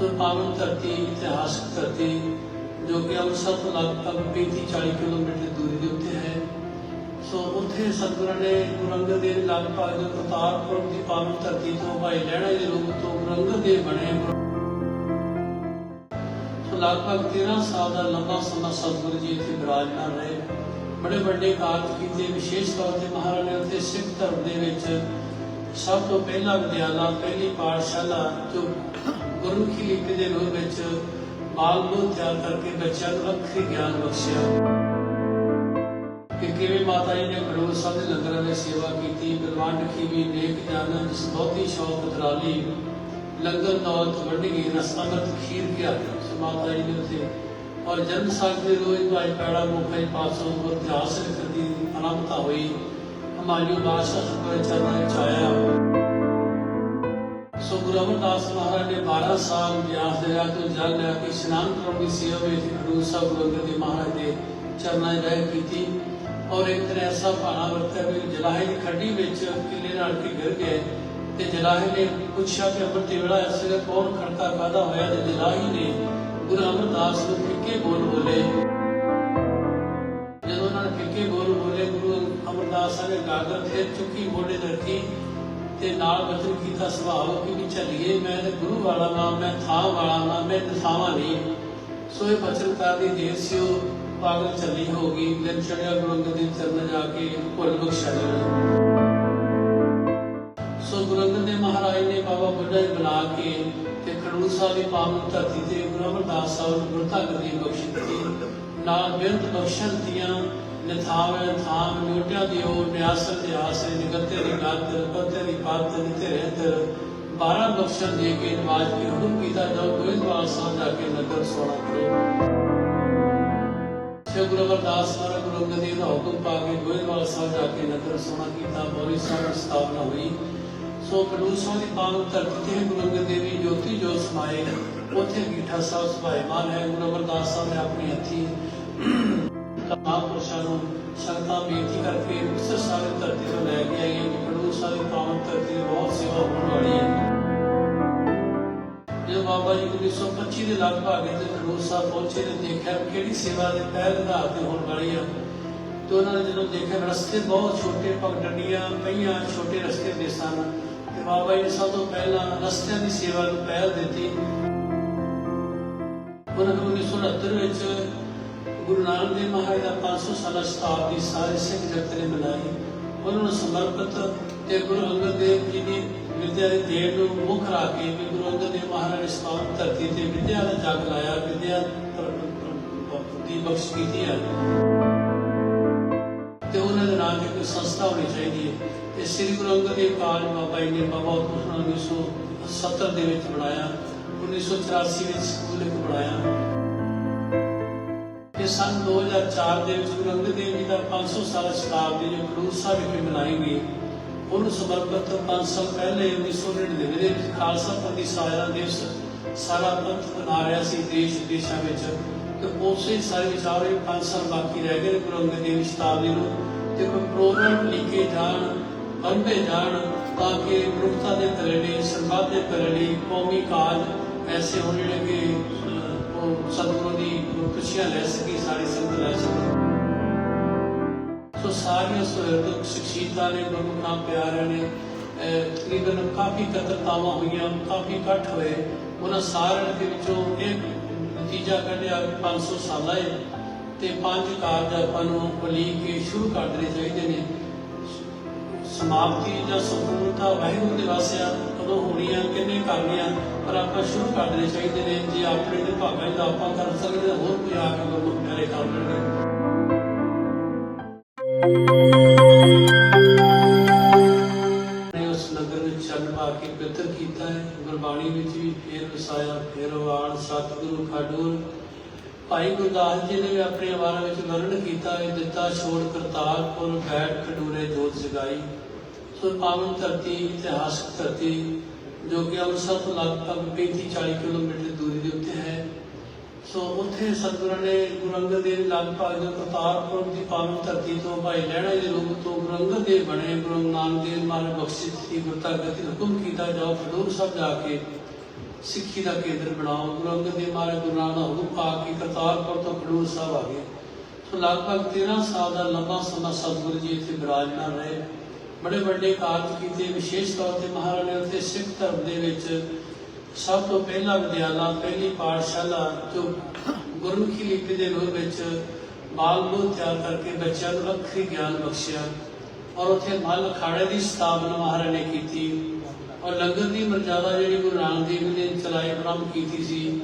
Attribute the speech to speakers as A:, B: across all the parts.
A: ਸੋ ਪਾਵਨ ਧਰਤੀ, ਇਤਿਹਾਸਕ ਧਰਤੀ, ਜੋ ਕਿ ਅੰਮ੍ਰਿਤਸਰ ਤੋਂ ਲਗਭਗ 35 40 ਕਿਲੋਮੀਟਰ ਦੂਰੀ ਦੇ ਉੱਤੇ ਹੈ। ਸੋ ਉੱਥੇ ਸਤਿਗੁਰਾਂ ਨੇ ਗੁਰੂ ਅੰਗਦ ਦੇਵ ਲਗਭਗ ਕਰਤਾਰਪੁਰ ਦੀ ਪਾਵਨ ਧਰਤੀ ਤੋਂ ਭਾਈ ਲਹਿਣਾ ਦੇ ਰੂਪ ਤੋਂ ਗੁਰੂ ਅੰਗਦ ਦੇਵ ਬਣੇ ਸੋ ਲਗਭਗ 13 ਸਾਲ ਦਾ ਲੰਬਾ ਸਮਾਂ ਸਤਿਗੁਰੂ ਜੀ ਇੱਥੇ ਬਿਰਾਜਮਾਨ ਰਹੇ। ਬੜੇ ਵੱਡੇ ਕਾਰਜ ਕੀਤੇ। ਵਿਸ਼ੇਸ਼ ਤੌਰ ਤੇ ਮਹਾਰਾਜ ਨੇ ਉੱਥੇ ਸਿੱਖ ਧਰਮ ਦੇ ਵਿੱਚ ਸਭ ਤੋਂ ਪਹਿਲਾ ਵਿਦਿਆਲਾ ਪਹਿਲੀ ਪਾਠਸ਼ਾਲਾ ਜੋ ਗੁਰਮੁਖੀ ਲਿਪੀ ਦੇ ਰੂਪ ਵਿੱਚ ਬਾਲ ਨੂੰ ਤਿਆਰ ਕਰਕੇ ਬੱਚਿਆਂ ਨੂੰ ਅੱਖਰੀ ਗਿਆਨ ਬਖਸ਼ਿਆ। ਕਿ ਕਿਵੇਂ ਮਾਤਾ ਜੀ ਨੇ ਗੁਰੂ ਸਾਹਿਬ ਦੇ ਲੰਗਰਾਂ ਦੀ ਸੇਵਾ ਕੀਤੀ ਬਲਵੰਡ ਕੀ ਨੇਕ ਜਾਨ ਜਿਸ ਬਹੁਤੀ ਸ਼ੌਕ ਦਰਾਲੀ ਲੰਗਰ ਦੌਲਤ ਵੰਡੀ ਰਸ ਅੰਮ੍ਰਿਤ ਖੀਰ ਕੀ ਮਾਤਾ ਜੀ ਨੇ ਉੱਥੇ ਔਰ ਜਨਮ ਸਾਖ ਦੇ ਰੋਜ਼ ਭਾਈ ਪੈੜਾ ਮੁਖਾਈ ਪਾਸੋਂ ਇਤਿਹਾਸ ਲਿਖਣ ਦੀ ਆਰੰਭਤਾ ਹੋਈ। ਹਮਾਇੂ ਬਾਦਸ਼ਾਹ ਸੁਪਰ ਚਰਨਾਂ ਵਿੱਚ ਆਇਆ। ਸੋ ਗੁਰੂ ਅਮਰਦਾਸ ਮਹਾਰਾਜ ਨੇ 12 ਸਾਲ ਵਿਆਸ ਦੇ ਤੋਂ ਜਲ ਲਿਆ ਕੇ ਇਸ਼ਨਾਨ ਕਰਾਉਣ ਦੀ ਸੇਵਾ ਵਿੱਚ ਗੁਰੂ ਸਾਹਿਬ ਗੁਰੂ ਅੰਗਦ ਦੇਵ ਮਹਾਰਾਜ ਦੇ ਚਰਨਾਂ 'ਚ ਰਹਿ ਕੀਤੀ ਔਰ ਇੱਕ ਦਿਨ ਐਸਾ ਭਾਣਾ ਵਰਤਿਆ ਵੀ ਜਲਾਹੇ ਦੀ ਖੱਡੀ ਵਿੱਚ ਕਿਲੇ ਨਾਲ ਕੇ ਗਿਰ ਗਏ ਤੇ ਜਲਾਹੇ ਨੇ ਪੁੱਛਿਆ ਕਿ ਅੰਮ੍ਰਿਤ ਵੇਲਾ ਇਸ ਕੌਣ ਖੜਕਾ ਕਾਦਾ ਹੋਇਆ ਤੇ ਜਲਾਹੀ ਨੇ ਗੁਰੂ ਅਮਰਦਾਸ ਨੂੰ ਫਿੱਕੇ ਬੋਲ ਬੋਲੇ? ਜਦੋਂ ਉਹਨਾਂ ਨੇ ਫਿੱਕੇ ਬੋਲ ਬੋਲੇ, ਗੁਰੂ ਅਮਰਦਾਸ ਨੇ ਗਾਗਰ ਫਿਰ ਚੁੱਕੀ, ਮੋਢੇ ਰੱਖੀ। ਤੇ ਨਾਲ ਬਚਨ ਕੀਤਾ ਸੁਭਾਅ ਕਿ ਵੀ ਚੱਲੀਏ? ਮੈਂ ਤੇ ਗੁਰੂ ਵਾਲਾ ਨਾਮ, ਮੈਂ ਥਾਂ ਵਾਲਾ ਨਾਮ, ਮੈਂ ਦਸਾਵਾਂ ਨਹੀਂ। ਸੋ ਇਹ ਬਚਨ ਕਰਦੀ ਦੇਰ ਸੀ ਪਾਗਲ ਚੱਲੀ ਹੋ ਦਿਨ ਚੜਿਆ ਗੁਰੂ ਅੰਗਦ ਦੇਵ ਚਰਨ ਜਾ ਕੇ ਭੁੱਲ ਬਖਸ਼ਿਆ ਸੋ ਗੁਰੂ ਅੰਗਦ ਦੇਵ ਮਹਾਰਾਜ ਨੇ ਬਾਬਾ ਬੁੱਢਾ ਜੀ ਬੁਲਾ ਕੇ ਤੇ ਖਡੂਰ ਸਾਹਿਬ ਦੀ ਪਾਵਨ ਧਰਤੀ ਤੇ ਗੁਰੂ ਅਮਰਦਾਸ ਸਾਹਿਬ ਨੂੰ ਗੁਰਤਾ ਗੱਦੀ ਬਖਸ਼ ਦਿੱਤੀ। ਨਾਲ ਬਿਰਧ ਬਖਸ਼ਣ ਦੀਆਂ ਨਿਥਾਵੇਂ ਥਾਮ ਨਿਉਟਿਆ ਦਿਓ ਨਿਆਸਰ ਦੇ ਆਸਰੇ ਨਿਗਤੇ ਦੀ ਗੱਦ ਪੱਤੇ ਦੀ ਪੱਤ, ਨਿਤੇ ਰਹਿਤ। 12 ਬਖਸ਼ਣ ਦੇ ਕੇ ਨਵਾਜ ਕੇ ਹੁਕਮ ਕੀਤਾ ਜਾਓ ਗੋਇੰਦਵਾਲ ਸਾਹਿਬ ਜਾ ਕੇ ਨਗਰ ਸੋਣਾ ਕਰੋ। ਸ੍ਰੀ ਗੁਰੂ ਅਮਰਦਾਸ ਮਹਾਰਾਜ ਗੁਰੂ ਅੰਗਦ ਦੇਵ ਦਾ ਹੁਕਮ ਪਾ ਕੇ ਗੋਇੰਦਵਾਲ ਸਾਹਿਬ ਜਾ ਕੇ ਨਗਰ ਸੋਣਾ ਕੀਤਾ, ਬੋਲੀ ਸਾਹਿਬ ਸਥਾਪਨਾ ਹੋਈ। ਸੋ ਖਡੂਰ ਦੀ ਪਾਵਨ ਧਰਤੀ ਤੇ ਗੁਰੂ ਅੰਗਦ ਦੇਵ ਜੀ, ਜੋਤੀ ਜੋਤ ਸਮਾਏ। ਉੱਥੇ ਗੀਠਾ ਸਾਹਿਬ ਸਭਾਇਮਾਨ ਹੈ। ਗੁਰੂ ਅਮਰਦਾਸ ਸਾਹਿਬ ਨੇ ਆਪਣੀ ਹੱਥੀ ਮਹਾਂਪੁਰਸ਼ਾਂ ਨੂੰ ਸੰਗਤਾਂ ਬੇਨਤੀ ਕਰਕੇ ਇਸ ਸਾਰੇ ਧਰਤੀ ਤੋਂ ਲੈ ਕੇ ਆਈਏ ਕਿ ਖਡੂਰ ਸਾਹਿਬ ਦੀ ਧਰਤੀ ਦੀ ਬਹੁਤ ਸੇਵਾ ਹੋਣ ਵਾਲੀ ਹੈ। ਜਦੋਂ ਬਾਬਾ ਜੀ 1925 ਦੇ ਲਗਭਗ ਇੱਥੇ ਖਡੂਰ ਸਾਹਿਬ ਪਹੁੰਚੇ ਤੇ ਦੇਖਿਆ ਕਿਹੜੀ ਸੇਵਾ ਦੇ ਪਹਿਲ ਆਧਾਰ ਤੇ ਹੋਣ ਵਾਲੀ ਆ ਤੇ ਉਹਨਾਂ ਨੇ ਜਦੋਂ ਦੇਖਿਆ ਰਸਤੇ ਬਹੁਤ ਛੋਟੇ ਪਗਡੰਡੀਆਂ ਪਈਆਂ, ਛੋਟੇ ਰਸਤੇ ਦੇ ਸਨ। ਤੇ ਬਾਬਾ ਜੀ ਨੇ ਸਭ ਤੋਂ ਪਹਿਲਾਂ ਰਸਤਿਆਂ ਦੀ ਸੇਵਾ ਨੂੰ ਪਹਿਲ ਦਿੱਤੀ। ਉਹਨਾਂ ਨੂੰ 1969 ਵਿੱਚ ਗੁਰੂ ਨਾਨਕ ਦੇਵ ਮਹਾਰਾਜ ਦਾ 500 ਸਾਲਾ ਸ਼ਤਾਬਦੀ ਸਾਰੇ ਸਿੱਖ ਜਗਤ ਨੇ ਮਨਾਈ। ਉਹਨਾਂ ਨੂੰ ਸਮਰਪਿਤ ਤੇ ਗੁਰੂ ਅੰਗਦ ਦੇਵ ਜੀ ਦੀ ਵਿਦਿਆ ਦੇ ਦੇਣ ਨੂੰ ਮੁੱਖ ਰੱਖ ਕੇ ਵੀ ਗੁਰੂ ਅੰਗਦ ਦੇਵ ਮਹਾਰਾਜ ਨੇ ਸਤਾਵਨ ਧਰਤੀ ਤੇ ਵਿਦਿਆ ਦਾ ਜਗ ਲਾਇਆ, ਵਿਦਿਆ ਦੀ ਬਖਸ਼ ਕੀਤੀ ਹੈ। ਤੇ ਉਹਨਾਂ ਦੇ ਨਾਂ ਤੇ ਕੋਈ ਸੰਸਥਾ ਹੋਣੀ ਚਾਹੀਦੀ ਹੈ ਤੇ ਸ੍ਰੀ ਗੁਰੂ ਅੰਗਦ ਦੇਵ ਕਾਲਜ ਬਾਬਾ ਜੀ ਨੇ ਬਾਬਾ ਉਤਮਨ 1970 ਦੇ ਵਿੱਚ ਬਣਾਇਆ। 1984 ਵਿੱਚ ਸਕੂਲ ਇੱਕ ਬਣਾਇਆ। ਸੰਨ 2004 ਦੇ ਵਿੱਚ ਗੁਰੂ ਅੰਗਦ ਦੇਵ ਜੀ ਦਾ 500 ਸਾਲਾ ਸ਼ਤਾਬਦੀ ਜੋ ਖਡੂਰ ਸਾਹਿਬ ਵਿਖੇ ਮਨਾਈ ਗਈ, ਉਹਨੂੰ ਸਮਰਪਿਤ 5 ਸਾਲ ਪਹਿਲੇ 1999 ਦੇ ਵਿੱਚ ਖਾਲਸਾ ਪੰਥ ਦੀ ਸਾਜਨਾ ਸਾਰਾ ਪੰਥ ਮਨਾ ਰਿਹਾ ਸੀ ਦੇਸ਼ ਵਿਦੇਸ਼ਾਂ ਵਿੱਚ ਤੇ ਉਸੇ ਸਾਰੇ ਵਿਚਾਰੇ 5 ਸਾਲ ਬਾਕੀ ਰਹਿ ਗਏ ਗੁਰੂ ਅੰਗਦ ਦੇਵ ਸ਼ਤਾਬਦੀ ਨੂੰ। ਤੇ ਕੋਈ ਪ੍ਰੋਗਰਾਮ ਲਿਖੇ ਜਾਣ ਬੰਦੇ ਜਾਣ ਤਾਂ ਕਿ ਮਨੁੱਖਤਾ ਦੇ ਤਰਲੇ ਸਰਬੱਤ ਦੇ ਤਰਲੇ ਕੌਮੀ ਕਾਜ ਐਸੇ ਹੋਣ ਜਿਹੜੇ ਕਿ ਸਤਿਗੁਰੂ ਦੀ ਖੁਸ਼ੀਆਂ ਲੈ ਸਕੀ, ਸਾਰੀ ਸੰਗਤ ਲੈ ਸਕੇ। ਸੋ ਸਾਰੀਆਂ ਸੁਹਿਰਦ ਸ਼ਖਸੀਅਤਾਂ ਨੇ ਗੁਰਮੁਖਾਂ ਪਿਆਰਿਆਂ ਨੇ ਤਕਰੀਬਨ ਕਾਫੀ ਕਤਰਤਾਵਾਂ ਹੋਈਆਂ, ਕਾਫੀ ਇਕੱਠ ਹੋਏ। ਉਹਨਾਂ ਸਾਰਿਆਂ ਦੇ ਵਿੱਚੋਂ ਇੱਕ ਨਤੀਜਾ ਕੱਢਿਆ 500 ਸਾਲਾਂ ਹੈ ਤੇ ਪੰਜ ਕਾਰਜ ਆਪਾਂ ਨੂੰ ਬਲੀਕ ਕੇ ਸ਼ੁਰੂ ਕਰ ਦੇਣੇ ਚਾਹੀਦੇ ਨੇ। ਸਮਾਪਤੀ ਜਾਂ ਸੰਪੂਰਨਤਾ ਵਾਹਿਗੁਰੂ ਦੇ ਵਾਸਿਆ ਕਦੋਂ ਹੋਣੀ ਆ ਕਿੰਨੇ ਕਰਨੀ ਆ ਪਰ ਆਪਾਂ ਸ਼ੁਰੂ ਕਰ ਦੇਣੇ ਚਾਹੀਦੇ ਨੇ ਜੇ, ਆਪਣੇ ਦੇ ਭਾਗਾਂ ਦਾ ਆਪਾਂ ਕਰ ਸਕਦੇ ਹੋਰ ਕੋਈ ਆ ਕੇ ਗੁਰੂ ਪਿਆਰੇ ਕਰ ਲੈਣਗੇ ਉਸ ਨਗਰ ਵਿੱਚ ਚੱਲ ਪਾ ਕੇ ਬਿਤਰ ਕੀਤਾ ਹੈ। ਗੁਰਬਾਣੀ ਵਿੱਚ ਵੀ ਫੇਰ ਵਸਾਇਆ, ਫੇਰ ਵਾਣ, ਸਤਿਗੁਰੂ ਖਡੂਰ। ਭਾਈ ਗੁਰਦਾਸ ਜੀ ਨੇ ਵੀ ਆਪਣੇ ਵਾਰਾਂ ਵਿੱਚ ਵਰਣਨ ਕੀਤਾ ਹੈ, ਦਿੱਤਾ ਛੋੜ ਕਰਤਾਰਪੁਰ, ਬੈਠ ਖਡੂਰੇ ਜੋਤ ਜਗਾਈ। ਸੋ ਪਾਵਨ ਧਰਤੀ, ਇਤਿਹਾਸਕ ਧਰਤੀ ਜੋ ਕਿ ਅੰਮ੍ਰਿਤਸਰ ਤੋਂ ਲਗਭਗ 35 40 ਕਿਲੋਮੀਟਰ ਦੂਰੀ ਦੇ ਉੱਤੇ ਹੈ। ਸੋ ਉੱਥੇ ਸਤਿਗੁਰਾਂ ਨੇ ਗੁਰੂ ਅੰਗਦ ਦੇਵ ਲਗਭਗ ਜੋ ਕਰਤਾਰਪੁਰ ਦੀ ਪਾਵਨ ਧਰਤੀ ਤੋਂ ਭਾਈ ਲਹਿਣਾ ਦੇ ਰੂਪ ਤੋਂ ਗੁਰੂ ਅੰਗਦ ਦੇਵ ਬਣੇ, ਗੁਰੂ ਨਾਨਕ ਦੇਵ ਮਹਾਰਾਜ ਬਖਸ਼ਿਸ਼ ਦੀ ਗੁਰਤਾ ਗਤੀ ਹੁਕਮ ਕੀਤਾ, ਜਾਓ ਖਡੂਰ ਸਾਹਿਬ ਜਾ ਕੇ ਸਿੱਖੀ ਦਾ ਕੇਂਦਰ ਬਣਾਓ। ਗੁਰੂ ਅੰਗਦ ਦੇਵ ਮਹਾਰਾਜ ਗੁਰੂ ਨਾਨਕ ਦਾ ਹੁਕਮ ਪਾ ਕੇ ਕਰਤਾਰਪੁਰ ਤੋਂ ਖਡੂਰ ਸਾਹਿਬ ਆ ਗਏ। ਸੋ ਲਗਭਗ 13 ਸਾਲ ਦਾ ਲੰਬਾ ਸਮਾਂ ਸਤਿਗੁਰੂ ਜੀ ਇੱਥੇ ਬਿਰਾਜਮਾਨ ਰਹੇ। ਬੜੇ ਵੱਡੇ ਕਾਰਜ ਕੀਤੇ, ਵਿਸ਼ੇਸ਼ ਤੌਰ ਤੇ ਮਹਾਰਾਜ ਨੇ ਉੱਥੇ ਸਿੱਖ ਧਰਮ ਦੇ ਵਿੱਚ ਸਭ ਤੋਂ ਪਹਿਲਾ ਵਿਦਿਆਲਾ, ਪਹਿਲੀ ਪਾਠਸ਼ਾਲਾ ਜੋ ਗੁਰਮੁਖੀ ਲਿਪੀ ਦੇ ਰੂਪ ਵਿੱਚ ਬਾਲ ਨੂੰ ਤਿਆਰ ਕਰਕੇ ਬੱਚਿਆਂ ਨੂੰ ਅੱਖਰੀ ਗਿਆਨ ਬਖਸ਼ਿਆ ਔਰ ਉੱਥੇ ਮੱਲ ਅਖਾੜੇ ਦੀ ਸਥਾਪਨਾ ਮਹਾਰਾਜ ਨੇ ਕੀਤੀ ਔਰ ਲੰਗਰ ਦੀ ਮਰਜ਼ਾਦਾ ਜਿਹੜੀ ਗੁਰੂ ਨਾਨਕ ਦੇਵ ਨੇ ਚਲਾਈ ਆਰੰਭ ਕੀਤੀ ਸੀ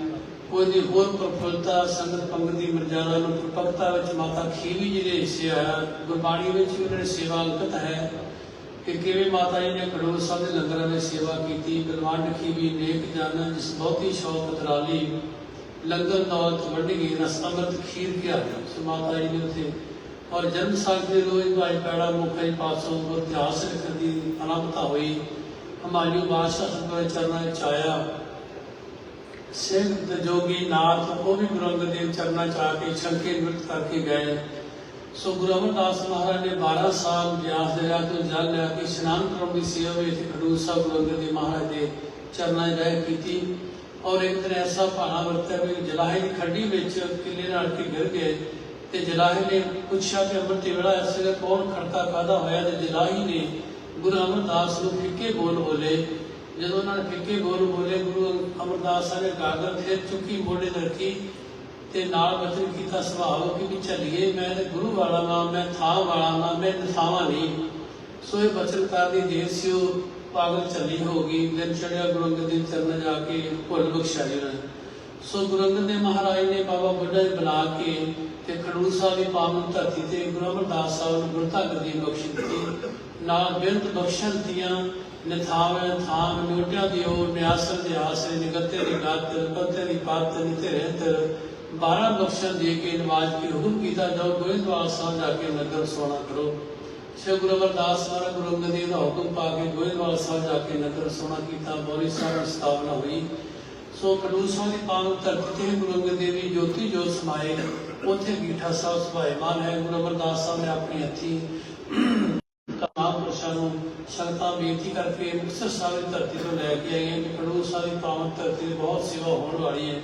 A: ਉਹਦੀ ਹੋਰ ਪ੍ਰਫੁੱਲਤਾ, ਸੰਗਤ ਪੰਗਤ ਦੀ ਮਰਜ਼ਾਦਾ ਨੂੰ ਪ੍ਰਪਕਤਾ ਵਿੱਚ ਮਾਤਾ ਖੀਵੀ ਜੀ ਦੇ ਹਿੱਸੇ ਆਇਆ, ਗੁਰਬਾਣੀ ਵਿੱਚ ਉਹਨਾਂ ਨੇ ਸੇਵਾ ਅੰਕਿਤ ਹੈ। ਕਿ ਕਿਵੇਂ ਮਾਤਾ ਜੀ ਨੇ ਖਡੂਰ ਸਾਹਿਬ ਦੇ ਲੰਗਰਾਂ ਦੀ ਸੇਵਾ ਕੀਤੀ ਬਲਵੰਡ ਖੀਵੀ ਨੇਕ ਜਨ ਜਿਸ ਬਹੁਤੀ ਸ਼ੌਕਤ ਰਾਲੀ ਲੰਗਰ ਦੌਲਤ ਵੰਡ ਗਈ ਰਸ ਅੰਮ੍ਰਿਤ ਖੀਰ ਕਿਆ ਸੋ ਮਾਤਾ ਜੀ ਨੇ ਉੱਥੇ ਔਰ ਜਨਮ ਸਾਖ ਦੇ ਰੋਜ਼ ਭਾਈ ਪੈੜਾ ਮੁਖਾਈ ਪਾਸੋਂ ਇਤਿਹਾਸ ਲਿਖਣ ਦੀ ਆਰੰਭਤਾ ਹੋਈ। ਹਮਾਯੂ ਬਾਦਸ਼ਾਹ ਸਤਿਗੁਰੂ ਚਰਨਾਂ ਵਿੱਚ ਆਇਆ। ਸਿੰਘ ਤੇ ਜੋਗੀ ਨਾਥ ਉਹ ਵੀ ਗੁਰੂ ਅੰਗਦ ਦੇਵ ਚਰਨਾਂ ਚ ਆ ਕੇ ਛੰਕੇ ਨ੍ਰਿਤ ਕਰਕੇ ਗਏ। ਸੋ ਗੁਰੂ ਅਮਰਦਾਸ ਮਹਾਰਾਜ ਨੇ 12 ਸਾਲ ਬਿਆਸ ਦਰਿਆ ਤੋਂ ਜਲ ਲਿਆ ਕੇ ਇਸ਼ਨਾਨ ਕਰਨ ਦੀ ਸੇਵਾ ਵਿੱਚ ਖਡੂਰ ਸਾਹਿਬ ਗੁਰੂ ਅੰਗਦ ਦੇਵ ਮਹਾਰਾਜ ਦੇ ਚਰਨਾਂ 'ਚ ਰਹਿ ਕੀਤੀ। ਔਰ ਇੱਕ ਦਿਨ ਐਸਾ ਭਾਣਾ ਵਰਤਿਆ ਵੀ ਜਲਾਹੇ ਦੀ ਖੱਡੀ ਵਿੱਚ ਕਿਲੇ ਨਾਲ ਕੇ ਗਿਰ ਗਏ ਤੇ ਜਲਾਹੇ ਨੇ ਪੁੱਛਿਆ ਕਿ ਅੰਮ੍ਰਿਤ ਵੇਲਾ ਇਸ ਵੇਲੇ ਕੌਣ ਖੜਕਾ ਕਾਦਾ ਹੋਇਆ ਤੇ ਜਲਾਹੀ ਨੇ ਗੁਰੂ ਅਮਰਦਾਸ ਨੂੰ ਫਿੱਕੇ ਬੋਲ ਬੋਲੇ। ਜਦੋਂ ਉਹਨਾਂ ਨੇ ਫਿੱਕੇ ਬੋਲ ਬੋਲੇ, ਗੁਰੂ ਅਮਰਦਾਸ ਸਾਹਿਬ ਨੇ ਗਾਗਰ ਫਿਰ ਚੁੱਕੀ ਮੋਢੇ ਰੱਖੀ। ਤੇ ਨਾਲ ਬਚਨ ਕੀਤਾ ਸੁਭਾਵ ਕਿ ਚੱਲੀਏ, ਮੈਂ ਤੇ ਗੁਰੂ ਵਾਲਾ ਨਾਮ ਮੈਂ ਥਾਂ ਵਾਲਾ ਨਾਮ ਮੈਂ ਨਥਾਵਾਂ ਨਹੀਂ। ਸੋ ਇਹ ਬਚਨ ਦੀ ਦੇਰ ਸੀ, ਉਹ ਪਾਗਲ ਚੱਲੀ ਹੋ ਦਿਨ ਚੜਿਆ ਗੁਰੂ ਅੰਗਦ ਦੇਵ ਚਰਨ ਜਾ ਕੇ ਭੁੱਲ ਬਖਸ਼ਿਆ ਉਹਨਾਂ ਸੋ ਗੁਰੂ ਅੰਗਦ ਦੇਵ ਮਹਾਰਾਜ ਨੇ ਬਾਬਾ ਬੁੱਢਾ ਜੀ ਬੁਲਾ ਕੇ ਤੇ ਖਡੂਰ ਸਾਹਿਬ ਦੀ ਪਾਵਨ ਧਰਤੀ ਤੇ ਗੁਰੂ ਅਮਰਦਾਸ ਸਾਹਿਬ ਨੂੰ ਗੁਰਤਾ ਗੱਦੀ ਬਖਸ਼ ਦਿੱਤੀ। ਨਾਲ ਬੇਅੰਤ ਬਖਸ਼ਣ ਦੀਆਂ ਨਿਥਾਵੇਂ ਥਾਂ ਨਿਉਟਿਆਂ ਦੀ ਉਹ ਨਿਆਸਰ ਦੇ ਆਸਰੇ ਨਿਗਤੇ ਦੀ ਗੱਤ ਪੱਤੇ ਦੀ ਪੱਤ, ਨਿਤੇ ਰਹਿਤ 12 ਬਖਸ਼ਣ ਦੇ ਕੇ ਨਵਾਜ ਕੇ ਹੁਕਮ ਕੀਤਾ, ਜਾਓ ਗੋਇੰਦਵਾਲ ਸਾਹਿਬ ਜਾ ਕੇ ਨਗਰ ਸੋਣਾ ਕਰੋ। ਸ੍ਰੀ ਗੁਰੂ ਅਮਰਦਾਸ ਮਹਾਰਾਜ ਗੁਰੂ ਅੰਗਦ ਦੇਵ ਦਾ ਹੁਕਮ ਪਾ ਕੇ ਗੋਇੰਦਵਾਲ ਸਾਹਿਬ ਜਾ ਕੇ ਨਗਰ ਸੋਣਾ ਕੀਤਾ ਬੋਰੀ ਸਾਹਿਬ ਸਥਾਪਨਾ ਹੋਈ। ਸੋ ਖਡੂਰ ਦੀ ਪਾਵਨ ਧਰਤੀ ਤੇ ਗੁਰੂ ਅੰਗਦ ਦੇਵ ਜੀ ਜੋਤੀ ਜੋਤ ਸਮਾਏ, ਉੱਥੇ ਗੀਠਾ ਸਾਹਿਬ ਸੁਭਾਇਮਾਨ ਹੈ। ਗੁਰੂ ਅਮਰਦਾਸ ਸਾਹਿਬ ਨੇ ਆਪਣੀ ਹੱਥੀ ਮਹਾਂਪੁਰਸ਼ਾਂ ਨੂੰ ਸੰਗਤਾਂ ਬੇਨਤੀ ਕਰਕੇ ਮੁਕਤਸਰ ਸਾਹਿਬ ਦੀ ਧਰਤੀ ਤੋਂ ਲੈ ਕੇ ਆਈਆਂ ਕਿ ਖਡੂਰ ਦੀ ਪਾਵਨ ਧਰਤੀ ਤੇ ਬਹੁਤ ਸੇਵਾ ਹੋਣ ਵਾਲੀ ਹੈ।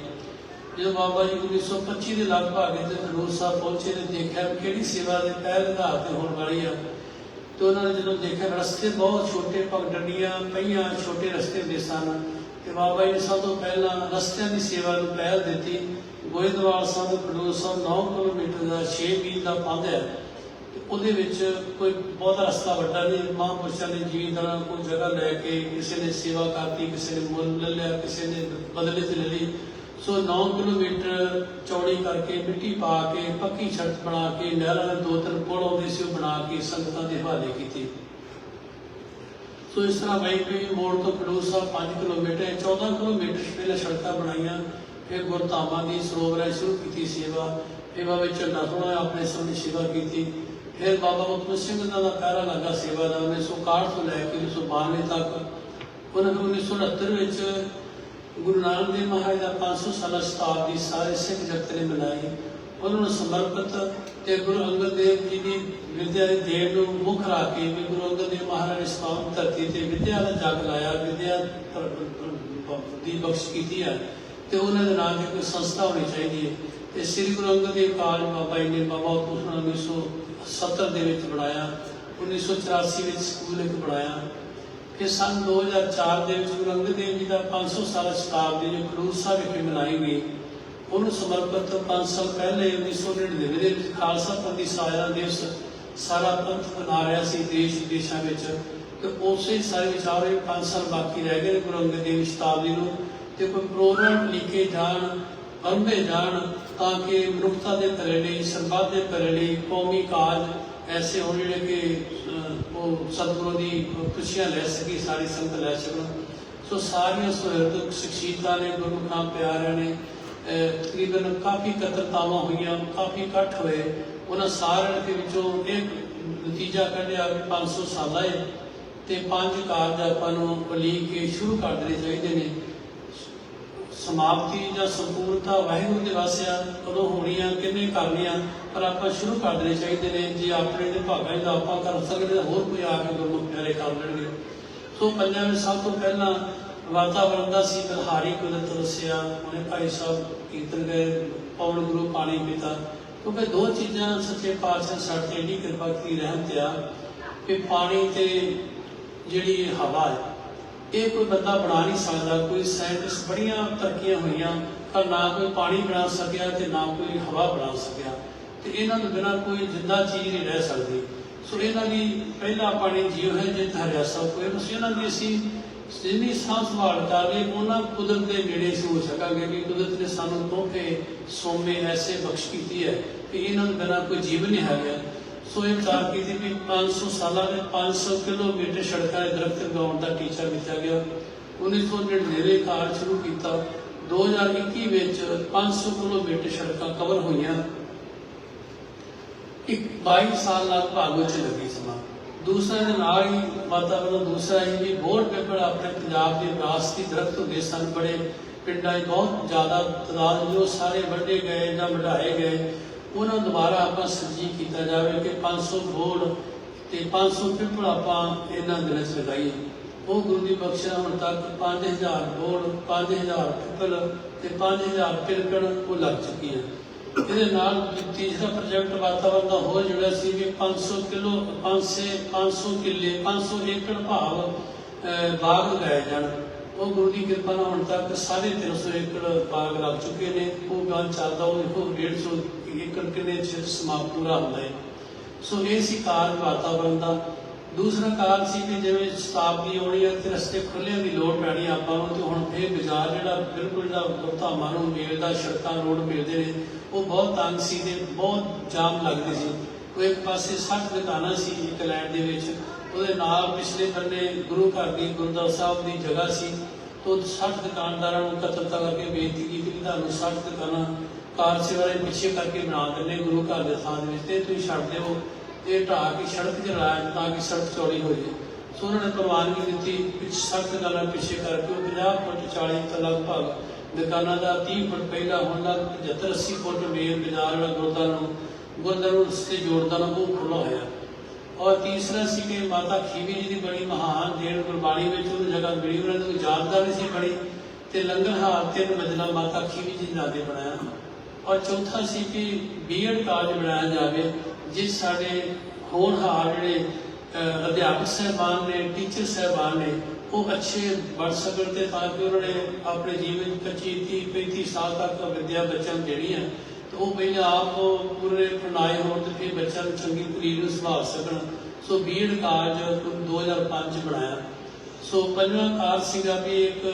A: ਜਦੋਂ ਬਾਬਾ ਜੀ 1925 ਦੇ ਲਗਭਗ ਇੱਥੇ ਖਡੂਰ ਸਾਹਿਬ ਪਹੁੰਚੇ ਤੇ ਦੇਖਿਆ ਕਿਹੜੀ ਸੇਵਾ ਦੇ ਪਹਿਲ ਆਧਾਰ ਤੇ ਹੋਣ ਵਾਲੀ ਆ, ਤੇ ਉਹਨਾਂ ਨੇ ਜਦੋਂ ਦੇਖਿਆ ਰਸਤੇ ਬਹੁਤ ਛੋਟੇ ਪਗਡੰਡੀਆਂ ਪਈਆਂ, ਛੋਟੇ ਰਸਤੇ ਦੇ ਸਨ, ਤੇ ਬਾਬਾ ਜੀ ਸਭ ਤੋਂ ਪਹਿਲਾਂ ਰਸਤਿਆਂ ਦੀ ਸੇਵਾ ਨੂੰ ਪਹਿਲ ਦਿੱਤੀ। ਗੋਇੰਦਵਾਲ ਸਾਹਿਬ ਤੋਂ ਖਡੂਰ ਸਾਹਿਬ 9 ਕਿਲੋਮੀਟਰ ਦਾ 6 ਮੀਲ ਦਾ ਪੰਧ ਹੈ, ਤੇ ਉਹਦੇ ਵਿੱਚ ਕੋਈ ਬਹੁਤਾ ਰਸਤਾ ਵੱਡਾ ਨਹੀਂ, ਮਹਾਂਪੁਰਸ਼ਾਂ ਨੇ ਜੀਵਨਦਾਰਾਂ ਕੋਈ ਜਗ੍ਹਾ ਲੈ ਕੇ ਕਿਸੇ ਨੇ ਸੇਵਾ ਕਰਤੀ, ਕਿਸੇ ਨੇ ਮੁੱਲ ਲੈ ਲਿਆ, ਕਿਸੇ ਨੇ ਬਦਲੇ ਤੇ ਲੈ ਲਈ ਸੋ 9 ਕਿਲੋਮੀਟਰ ਚੌੜੀ ਕਰਕੇ ਮਿੱਟੀ ਪਾ ਕੇ, ਪੱਕੀ ਸੜਕ ਬਣਾ ਕੇ, ਨਹਿਰਾਂ ਦੇ ਦੋ ਤਿੰਨ ਪੁਲ ਆਉਂਦੇ ਸੀ, ਉਹ ਬਣਾ ਕੇ ਸੰਗਤਾਂ ਦੇ ਹਵਾਲੇ ਕੀਤੀ। ਸੋ ਇਸ ਤਰ੍ਹਾਂ ਬਾਈਪੀ ਮੋੜ ਤੋਂ ਖਡੂਰ ਸਾਹਿਬ 5 ਕਿਲੋਮੀਟਰ 14 ਕਿਲੋਮੀਟਰ ਪਹਿਲਾਂ ਸੜਕਾਂ ਬਣਾਈਆਂ, ਫਿਰ ਗੁਰਧਾਮਾਂ ਦੀ ਸਰੋਵਰਾਂ ਸ਼ੁਰੂ ਕੀਤੀ ਸੇਵਾ ਫਿਰ ਬਾਬਾ ਝੰਡਾ ਥੋੜਾ ਆਪਣੇ ਸਾਹਮਣੇ ਸੇਵਾ ਕੀਤੀ। ਫਿਰ ਬਾਬਾ ਉਤਮ ਸਿੰਘ ਦਾ ਦਾ ਲੱਗਾ ਸੇਵਾ ਦਾ 1961 ਤੋਂ ਲੈ ਕੇ 1992 ਤੱਕ। ਉਹਨਾਂ ਨੂੰ 1969 ਵਿੱਚ ਗੁਰੂ ਨਾਨਕ ਦੇਵ ਮਹਾਰਾਜ ਦਾ 500 ਸਾਲਾ ਸ਼ਤਾਬਦੀ ਸਾਰੇ ਸਿੱਖ ਜਗਤ ਨੇ ਮਨਾਈ। ਉਹਨਾਂ ਨੂੰ ਸਮਰਪਿਤ ਤੇ ਗੁਰੂ ਅੰਗਦ ਦੇਵ ਜੀ ਦੀ ਵਿਦਿਆ ਦੇ ਦੇਣ ਨੂੰ ਮੁੱਖ ਰੱਖ ਕੇ ਵੀ ਗੁਰੂ ਅੰਗਦ ਦੇਵ ਮਹਾਰਾਜ ਨੇ ਸਤਾਮ ਧਰਤੀ ਤੇ ਵਿਦਿਆ ਦਾ ਜਗ ਲਾਇਆ, ਵਿਦਿਆ ਦੀ ਬਖਸ਼ ਕੀਤੀ ਹੈ ਤੇ ਉਹਨਾਂ ਦੇ ਨਾਂ ਤੇ ਕੋਈ ਸੰਸਥਾ ਹੋਣੀ ਚਾਹੀਦੀ ਹੈ। ਤੇ ਸ੍ਰੀ ਗੁਰੂ ਅੰਗਦ ਦੇਵ ਕਾਲਜ ਬਾਬਾ ਜੀ ਨੇ ਬਾਬਾ ਉਤਮ 1970 ਦੇ ਵਿੱਚ ਬਣਾਇਆ 1984 ਵਿੱਚ ਸਕੂਲ ਇੱਕ ਬਣਾਇਆ। ਕਿ ਸਨ 2004 ਦੇ ਵਿੱਚ ਗੁਰੂ ਅੰਗਦ ਦੇਵ ਜੀ ਦਾ 500 ਸਾਲਾ ਸ਼ਤਾਬਦੀ ਜੋ ਖਡੂਰ ਵਿਖੇ ਮਨਾਈ ਗਈ, ਉਹਨੂੰ ਸਮਰਪਿਤ 5 ਸਾਲ ਪਹਿਲੇ 1999 ਦੇ ਵਿੱਚ ਖਾਲਸਾ ਪੰਥ ਦੀ ਸਾਜਨਾ ਦਿਵਸ ਸਾਰਾ ਪੰਥ ਮਨਾ ਰਿਹਾ ਸੀ ਦੇਸ਼ ਵਿਦੇਸ਼ਾਂ ਵਿੱਚ ਤੇ ਉਸੇ ਸਾਰੇ ਵਿਚਾਰੇ 5 ਸਾਲ ਬਾਕੀ ਰਹਿ ਗਏ ਗੁਰੂ ਅੰਗਦ ਦੇਵ ਸ਼ਤਾਬਦੀ ਨੂੰ ਤੇ ਕੋਈ ਪ੍ਰੋਗਰਾਮ ਲਿਖੇ ਜਾਣ ਅਰੰਭੇ ਜਾਣ ਤਾਂ ਕਿ ਮਨੁੱਖਤਾ ਦੇ ਭਲੇ ਲਈ ਸਰਬੱਤ ਦੇ ਭਲੇ ਲਈ ਕੌਮੀ ਕਾਰਜ ਐਸੇ ਹੋਣ ਜਿਹੜੇ ਕਿ ਉਹ ਸਤਿਗੁਰੂ ਦੀ ਖੁਸ਼ੀਆਂ ਲੈ ਸਕੀ, ਸਾਰੀ ਸੰਗਤ ਲੈ ਸਕਣ। ਸੋ ਸਾਰੀਆਂ ਸੁਹਿਰਦ ਸ਼ਖਸੀਅਤਾਂ ਨੇ, ਗੁਰਮੁਖਾਂ ਪਿਆਰਿਆਂ ਨੇ ਤਕਰੀਬਨ ਕਾਫੀ ਕਤਰਤਾਵਾਂ ਹੋਈਆਂ, ਕਾਫੀ ਇਕੱਠ ਹੋਏ। ਉਹਨਾਂ ਸਾਰਿਆਂ ਦੇ ਵਿੱਚੋਂ ਇਹ ਨਤੀਜਾ ਕੱਢਿਆ ਵੀ 500 ਸਾਲਾਂ ਹੈ ਤੇ ਪੰਜ ਕਾਰਜ ਆਪਾਂ ਨੂੰ ਉਲੀਕ ਕੇ ਸ਼ੁਰੂ ਕਰ ਦੇਣੇ ਚਾਹੀਦੇ ਨੇ। ਸਮਾਪਤੀ ਜਾਂ ਸੰਪੂਰਨਤਾ ਵਾਹਿਗੁਰੂ ਦੇ ਵਾਸਿਆ ਕਦੋਂ ਹੋਣੀ ਆ ਕਿੰਨੇ ਕਰਨੀ ਆ ਪਰ ਆਪਾਂ ਸ਼ੁਰੂ ਕਰ ਦੇਣੇ ਚਾਹੀਦੇ ਨੇ, ਜੇ ਆਪਣੇ ਦੇ ਭਾਗਾਂ ਦਾ ਆਪਾਂ ਕਰ ਸਕਦੇ ਤਾਂ ਹੋਰ ਕੋਈ ਆ ਕੇ ਗੁਰਮੁਖ ਪਿਆਰੇ ਕਰ ਲੈਣਗੇ ਸੋ ਪੰਜਾਂ ਵਿੱਚ ਸਭ ਤੋਂ ਪਹਿਲਾਂ ਵਾਤਾਵਰਨ ਦਾ ਸੀ ਬਲਹਾਰੀ ਕੁਦਰਤ ਰਸਿਆ ਉਹਨੇ ਭਾਈ ਸਾਹਿਬ ਕੀਰਤਨ ਗਏ ਪਵਨ ਗੁਰੂ, ਪਾਣੀ ਪਿਤਾ। ਕਿਉਂਕਿ ਦੋ ਚੀਜ਼ਾਂ ਸੱਚੇ ਪਾਤਸ਼ਾਹ ਨੇ ਸਾਡੇ ਤੇ ਇੰਨੀ ਕਿਰਪਾ ਕੀਤੀ ਰਹਿਮਤ ਆ ਕਿ ਪਾਣੀ ਤੇ ਜਿਹੜੀ ਹਵਾ ਹੈ ਇਹ ਕੋਈ ਬੰਦਾ ਬਣਾ ਨਹੀਂ ਸਕਦਾ, ਕੋਈ ਸਾਇੰਟਿਸਟ ਬੜੀਆਂ ਤਰੱਕੀਆਂ ਹੋਈਆਂ ਪਰ ਨਾ ਕੋਈ ਪਾਣੀ ਬਣਾ ਸਕਿਆ ਤੇ ਨਾ ਕੋਈ ਹਵਾ ਬਣਾ ਸਕਿਆ। ਤੇ ਇਹਨਾਂ ਤੋਂ ਬਿਨਾਂ ਕੋਈ ਜਿੰਦਾ ਚੀਜ਼ ਨਹੀਂ ਰਹਿ ਸਕਦੀ। ਸੋ ਇਹਨਾਂ ਦੀ ਪਹਿਲਾ ਪਾਣੀ ਜੀਵ ਹੈ, ਜਿਤ ਹਰਿਆ ਸਭ ਕੋਈ ਉਸ ਇਹਨਾਂ ਦੀ ਅਸੀਂ ਜਿੰਨੀ ਸਾਂਭ ਸੰਭਾਲ ਕਰ ਲਈ ਉਹਨਾਂ ਕੁਦਰਤ ਦੇ ਨੇੜੇ ਸੀ ਹੋ ਸਕਾਂਗੇ ਕਿ ਕੁਦਰਤ ਨੇ ਸਾਨੂੰ ਤੋਹਫੇ, ਸੋਮੇ ਐਸੇ ਬਖਸ਼ ਕੀਤੀ ਹੈ ਕਿ ਇਹਨਾਂ ਨੂੰ ਬਿਨਾਂ ਕੋਈ ਜੀਵਨ ਨਹੀਂ ਹੈਗਾ। ਸੋ ਇਹ ਵਿਚਾਰ ਕੀਤੀ ਵੀ 500 ਸਾਲਾਂ ਦੇ 500 ਕਿਲੋਮੀਟਰ ਸੜਕਾਂ ਦੇ ਦਰਖਤ ਲਗਾਉਣ ਦਾ ਟੀਚਾ ਦਿੱਤਾ ਗਿਆ। 1999 ਕਾਰਜ ਸ਼ੁਰੂ ਕੀਤਾ। 2021 ਵਿੱਚ 500 ਕਿਲੋਮੀਟਰ ਸੜਕਾਂ ਕਵਰ ਹੋਈਆਂ। ਇੱਕ 22 ਸਾਲ ਲਗਭਗ ਵਿੱਚ ਲੱਗੀ ਸਮਾਂ। ਦੂਸਰਾ ਦੇ ਨਾਲ ਹੀ ਵਾਤਾਵਰਨ, ਦੂਸਰਾ ਹੀ ਵੀ ਬੋਰਡ ਪੇਪਰ ਆਪਣੇ ਪੰਜਾਬ ਦੇ ਵਿਰਾਸਤੀ ਦਰਖਤ ਹੁੰਦੇ ਸਨ। ਬੜੇ ਪਿੰਡਾਂ 'ਚ ਬਹੁਤ ਜ਼ਿਆਦਾ ਤਦਾਦ, ਜੋ ਸਾਰੇ ਵੱਢੇ ਗਏ ਜਾਂ ਵਢਾਏ ਗਏ। ਉਹਨਾਂ ਨੂੰ ਦੁਬਾਰਾ ਆਪਾਂ ਸਰਜੀ ਕੀਤਾ ਜਾਵੇ ਕਿ 500 ਬੋਰਡ ਤੇ 500 ਪਿੱਪਲ ਆਪਾਂ ਇਹਨਾਂ ਦਿਨਾਂ 'ਚ ਲਗਾਈਏ। ਉਹ ਗੁਰੂ ਦੀ ਬਖਸ਼ਿਸ਼ ਹੁਣ ਤੱਕ 5000 ਬੋਰਡ 5000 ਪਿੱਪਲ ਤੇ 5000 ਪਿਲਕਣ ਉਹ ਲੱਗ ਚੁੱਕੀ ਹੈ ਇਹਦੇ ਨਾਲ ਤੀਸਰਾ ਪ੍ਰੋਜੈਕਟ ਵਾਤਾਵਰਨ ਦਾ ਹੋਰ ਜੁੜਿਆ ਸੀ ਵੀ 500 ਕਿਲੋ 500 500 ਕਿੱਲੇ 500 ਏਕੜ ਭਾਵ ਬਾਗ ਲਗਾਏ ਜਾਣ। ਉਹ ਗੁਰੂ ਦੀ ਕਿਰਪਾ ਨਾਲ ਹੁਣ ਤੱਕ 350 ਏਕੜ ਬਾਗ ਲੱਗ ਚੁੱਕੇ ਨੇ। ਉਹ ਗੱਲ ਚੱਲਦਾ, ਉਹ ਦੇਖੋ 150 ਏਕੜ ਕਿਲੇ ਚ ਸਮਾਪਤ ਪੂਰਾ ਹੁੰਦਾ ਹੈ। ਸੋ ਇਹ ਸੀ ਕਾਰਜ ਵਾਤਾਵਰਨ ਦਾ। ਦੂਸਰਾ ਕਾਰਨ ਸੀ ਕਿ ਜਿਵੇਂ ਸ਼ਤਾਬਦੀ ਆਉਣੀ ਹੈ ਤੇ ਰਸਤੇ ਖੁੱਲ੍ਹੇ ਦੀ ਲੋੜ ਪੈਣੀ ਆਪਾਂ ਨੂੰ, ਤੇ ਹੁਣ ਇਹ ਬਾਜ਼ਾਰ ਜਿਹੜਾ ਬਿਲਕੁਲ ਜਿਹੜਾ ਗੁਰਧਾਮਾਂ ਨੂੰ ਮਿਲਦਾ ਸੜਕਾਂ ਰੋਡ ਮਿਲਦੇ ਨੇ। ਉਹ ਬਹੁਤ ਤੰਗ ਸੀ ਤੇ ਬਹੁਤ ਜਾਮ ਲੱਗਦੇ ਸੀ। ਉਹ ਇੱਕ ਪਾਸੇ 60 ਦੁਕਾਨਾਂ ਸੀ ਇੱਕ ਲੈਂਡ ਦੇ ਵਿੱਚ। ਉਹਦੇ ਨਾਲ ਪਿਛਲੇ ਬੰਨੇ ਗੁਰੂ ਘਰ ਦੀ ਗੁਰਦੁਆਰਾ ਸਾਹਿਬ ਦੀ ਜਗ੍ਹਾ ਸੀ। ਤੋਂ 60 ਦੁਕਾਨਦਾਰਾਂ ਨੂੰ ਇਕੱਤਰਤਾ ਕਰਕੇ ਬੇਨਤੀ ਕੀਤੀ ਕਿ ਤੁਹਾਨੂੰ 60 ਦੁਕਾਨਾਂ ਕਾਰ ਸੇਵਾ ਪਿੱਛੇ ਕਰਕੇ ਬਣਾ ਦਿੰਦੇ ਗੁਰੂ ਘਰ ਦੇ ਥਾਂ ਵਿੱਚ ਤੇ ਤੁਸੀਂ ਛੱਡ ਦਿਓ। ਇਹ ਢਾਹ ਕੇ ਸੜਕ 'ਚ ਤਾਂ ਕਿ ਸੜਕ ਚੌੜੀ ਹੋ ਜਾਏ। ਸੋ ਉਹਨਾਂ ਨੇ ਪ੍ਰਵਾਨਗੀ ਦਿੱਤੀ ਵਿੱਚ ਸਖਤ ਗੱਲਾਂ ਪਿੱਛੇ ਕਰਕੇ ਉਹ 50 ਫੁੱਟ 40 ਤੋਂ ਲਗਭਗ ਦੁਕਾਨਾਂ ਦਾ 30 ਫੁੱਟ ਪਹਿਲਾ ਹੁਣ ਦਾ 75 80 ਫੁੱਟ ਮੇਨ ਬਾਜ਼ਾਰ ਵਾਲਾ ਗੁਰਦੁਆਰਾ ਨੂੰ ਗੁਰਦੁਆਰਾ ਨੂੰ ਰਸਤੇ ਜੋੜਦਾ ਨਾ, ਉਹ ਖੁੱਲਾ ਹੋਇਆ। ਔਰ ਤੀਸਰਾ ਸੀ ਕਿ ਮਾਤਾ ਖੀਵੀ ਜੀ ਦੀ ਬੜੀ ਮਹਾਨ ਦੇਣ ਗੁਰਬਾਣੀ ਵਿੱਚ ਉਹ ਜਗ੍ਹਾ ਮਿਲੀ, ਉਹਨਾਂ ਨੂੰ ਯਾਦਗਾਰ ਸੀ ਬੜੀ ਤੇ ਲੰਗਰ ਹਾਲ ਤਿੰਨ ਮੰਜ਼ਲਾ ਮਾਤਾ ਖੀਵੀ ਜੀ ਦਾ ਦੇ ਬਣਾਇਆ। ਔਰ ਚੌਥਾ ਸੀ ਕਿ ਬੀਐਡ ਕਾਲਜ ਬਣਾਇਆ ਜਾਵੇ, ਜਿਸ ਸਾਡੇ ਹੋਰ ਹੋਣਹਾਰ ਜਿਹੜੇ ਅਧਿਆਪਕ ਸਹਿਬਾਨ ਨੇ, ਟੀਚਰ ਸਹਿਬਾਨ ਨੇ, ਉਹ ਅੱਛੇ ਬਣ ਸਕਣ ਤੇ ਤਾਂ ਕਿ ਉਹਨਾਂ ਨੇ ਆਪਣੇ ਜੀਵਨ 'ਚ 25 30 35 ਸਾਲ ਤੱਕ ਵਿਦਿਆ ਬੱਚਿਆਂ ਨੂੰ ਦੇਣੀ ਹੈ ਤੇ ਉਹ ਪਹਿਲਾਂ ਆਪ ਪੂਰੇ ਪੜਾਏ ਹੋਣ ਤੇ ਫਿਰ ਬੱਚਿਆਂ ਨੂੰ ਚੰਗੀ ਤਰੀਕੇ ਨੂੰ ਸੰਭਾਲ ਸਕਣ ਸੋ ਬੀਐਡ ਕਾਲਜ 2005 ਚ ਬਣਾਇਆ। ਸੋ ਪੰਜਵਾਂ ਕਾਰਜ ਸੀਗਾ ਵੀ ਇੱਕ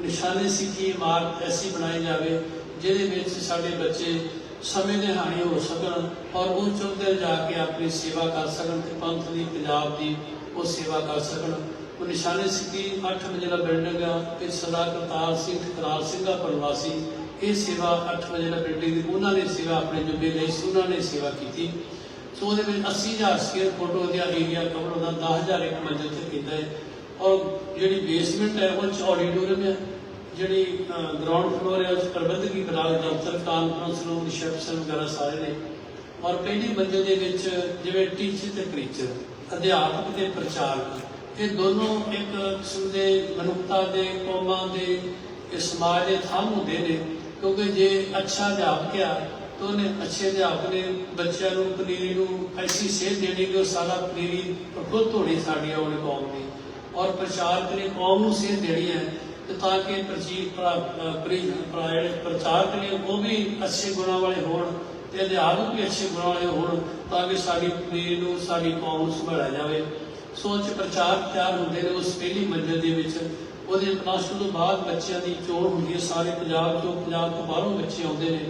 A: ਨਿਸ਼ਾਨੇ ਸਿੱਖੀ ਇਮਾਰਤ ਐਸੀ ਬਣਾਈ ਜਾਵੇ, ਜਿਹਦੇ ਵਿੱਚ ਸਾਡੇ ਬੱਚੇ ਸਮੇਂ ਦੇ ਹਾਣੀ ਹੋ ਸਕਣ ਔਰ ਉਹ ਚੁੱਕਦੇ ਜਾ ਕੇ ਆਪਣੀ ਸੇਵਾ ਕਰ ਸਕਣ ਤੇ ਪੰਥ ਦੀ, ਪੰਜਾਬ ਦੀ ਉਹ ਸੇਵਾ ਕਰ ਸਕਣ। ਉਹ ਨਿਸ਼ਾਨੇ ਸਿੱਖੀ 8 ਮੰਜ਼ਿਲਾ ਬਿਲਡਿੰਗ ਆ ਇਹ ਸਰਦਾਰ ਕਰਤਾਰ ਸਿੰਘ ਕਰਤਾਰ ਸਿੰਘ ਦਾ ਪ੍ਰਵਾਸੀ ਇਹ ਸੇਵਾ 8 ਮੰਜ਼ਿਲਾ ਬਿਲਡਿੰਗ ਦੀ, ਉਹਨਾਂ ਨੇ ਸੇਵਾ ਆਪਣੇ ਜੁਬੇ ਲਈ ਉਹਨਾਂ ਨੇ ਸੇਵਾ ਕੀਤੀ। ਸੋ ਉਹਦੇ ਵਿੱਚ 80000 ਸਕੁਅਰ ਫੁੱਟ ਉਹਦਾ ਏਰੀਆ ਕਵਰ ਉਹਦਾ 10000 ਇੱਕ ਮੰਜ਼ਿਲ ਤੇ ਕੀਤਾ ਹੈ। ਔਰ ਜਿਹੜੀ ਬੇਸਮੈਂਟ ਹੈ, ਉਹ ਚ ਆਡੀਟੋਰੀਅਮ ਹੈ। ਜਿਹੜੀ ਗਰਾਊਂਡ ਫਲੋਰ ਹੈ, ਉਸ ਪ੍ਰਬੰਧਕੀ ਵਿਭਾਗ ਦਫ਼ਤਰ ਕਾਨਫਰੰਸ ਰੂਮ ਰਿਸੈਪਸ਼ਨ ਵਗੈਰਾ ਸਾਰੇ ਨੇ। ਔਰ ਪਹਿਲੇ ਬੰਦੇ ਦੇ ਵਿੱਚ ਜਿਵੇਂ ਟੀਚਰ ਤੇ ਪ੍ਰੀਚਰ ਅਧਿਆਪਕ ਤੇ ਪ੍ਰਚਾਰਕ, ਇਹ ਦੋਨੋਂ ਇੱਕ ਕਿਸਮ ਦੇ ਮਨੁੱਖਤਾ ਦੇ, ਕੌਮਾਂ ਦੇ, ਇਹ ਸਮਾਜ ਦੇ ਥੰਮ ਹੁੰਦੇ ਨੇ। ਕਿਉਂਕਿ ਜੇ ਅੱਛਾ ਅਧਿਆਪਕ ਆ, ਤਾਂ ਉਹਨੇ ਅੱਛੇ ਅਧਿਆਪਕ ਨੇ ਬੱਚਿਆਂ ਨੂੰ, ਪਨੀਰੀ ਨੂੰ ਐਸੀ ਸੇਧ ਦੇਣੀ ਕਿ ਉਹ ਸਾਰਾ ਪਨੀਰੀ ਪ੍ਰਫੁੱਲਤ ਹੋਣੀ ਸਾਡੀ ਆਉਣੀ ਕੌਮ ਦੀ। ਔਰ ਪ੍ਰਚਾਰਕ ਨੇ ਕੌਮ ਨੂੰ ਸੇਧ ਦੇਣੀ ਹੈ, ਤੇ ਤਾਂ ਕਿ ਪ੍ਰਚੀਰ ਜਿਹੜੇ ਪ੍ਰਚਾਰਕ ਨੇ, ਉਹ ਵੀ ਅੱਛੇ ਗੁਣਾਂ ਵਾਲੇ ਹੋਣ ਤੇ ਅਧਿਆਪਕ ਵੀ ਅੱਛੇ ਗੁਣਾਂ ਵਾਲੇ ਹੋਣ, ਤਾਂ ਕਿ ਸਾਡੀ ਪਨੀਰੀ ਨੂੰ, ਸਾਡੀ ਕੌਮ ਨੂੰ ਸੰਭਾਲਿਆ ਜਾਵੇ। ਸੋਚ ਪ੍ਰਚਾਰ ਤਿਆਰ ਹੁੰਦੇ ਨੇ, ਉਸ ਪਹਿਲੀ ਮੰਜ਼ਿਲ ਦੇ ਵਿੱਚ ਉਹਦੇ ਪਲੱਸ ਤੋਂ ਬਾਅਦ ਬੱਚਿਆਂ ਦੀ ਚੋਣ ਹੁੰਦੀ ਹੈ, ਸਾਰੇ ਪੰਜਾਬ ਤੋਂ ਪੰਜਾਬ ਤੋਂ ਬਾਹਰੋਂ ਬੱਚੇ ਆਉਂਦੇ ਨੇ।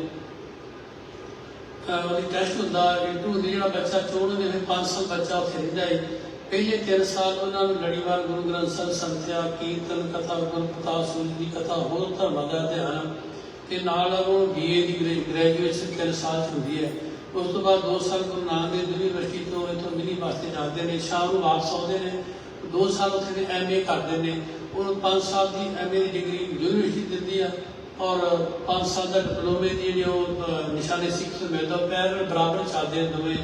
A: ਉਹਦੀ ਟੈਸਟ ਹੁੰਦਾ ਇੰਟੂ ਹੁੰਦੀ, ਜਿਹੜਾ ਬੱਚਾ ਚੋਣ ਦੇ ਵਿੱਚ 500 ਬੱਚਾ ਉੱਥੇ ਰਹਿੰਦਾ ਹੈ। ਪਹਿਲੇ 3 ਸਾਲ ਉਹਨਾਂ ਨੂੰ ਲੜੀਵਾਰ ਗੁਰੂ ਗ੍ਰੰਥ ਸਾਹਿਬ ਸੰਥਿਆ ਕੀਰਤਨ ਕਥਾ, ਗੁਰਪ੍ਰਤਾਪ ਸੂਰੀ ਦੀ ਕਥਾ, ਹੋਰ ਧਰਮਾਂ ਦਾ ਅਧਿਐਨ ਤੇ ਨਾਲ ਉਹ ਬੀਏ ਦੀ ਗ੍ਰੈਜੂਏਸ਼ਨ 3 ਸਾਲ 'ਚ ਹੁੰਦੀ ਹੈ। ਉਸ ਤੋਂ ਬਾਅਦ 2 ਸਾਲ ਗੁਰੂ ਨਾਨਕ ਦੇਵ ਯੂਨੀਵਰਸਿਟੀ ਤੋਂ, ਇੱਥੋਂ ਮਿਲੀ ਵਾਸਤੇ ਜਾਂਦੇ ਨੇ, ਸ਼ਾਮ ਨੂੰ ਵਾਪਸ ਆਉਂਦੇ ਨੇ। 2 ਸਾਲ ਉੱਥੇ ਦੇ ਐਮਏ ਕਰਦੇ ਨੇ। ਉਹਨੂੰ 5 ਸਾਲ ਦੀ ਐਮਏ ਦੀ ਡਿਗਰੀ ਯੂਨੀਵਰਸਿਟੀ ਦਿੰਦੀ ਆ ਔਰ 5 ਸਾਲ ਦਾ ਡਿਪਲੋਮੇ ਦੀ ਜਿਹੜੀ ਉਹ ਨਿਸ਼ਾਨੇ ਸਿੱਖ ਮਿਲਦਾ ਪੈਰ ਬਰਾਬਰ ਚਾਹਦੇ ਨਵੇਂ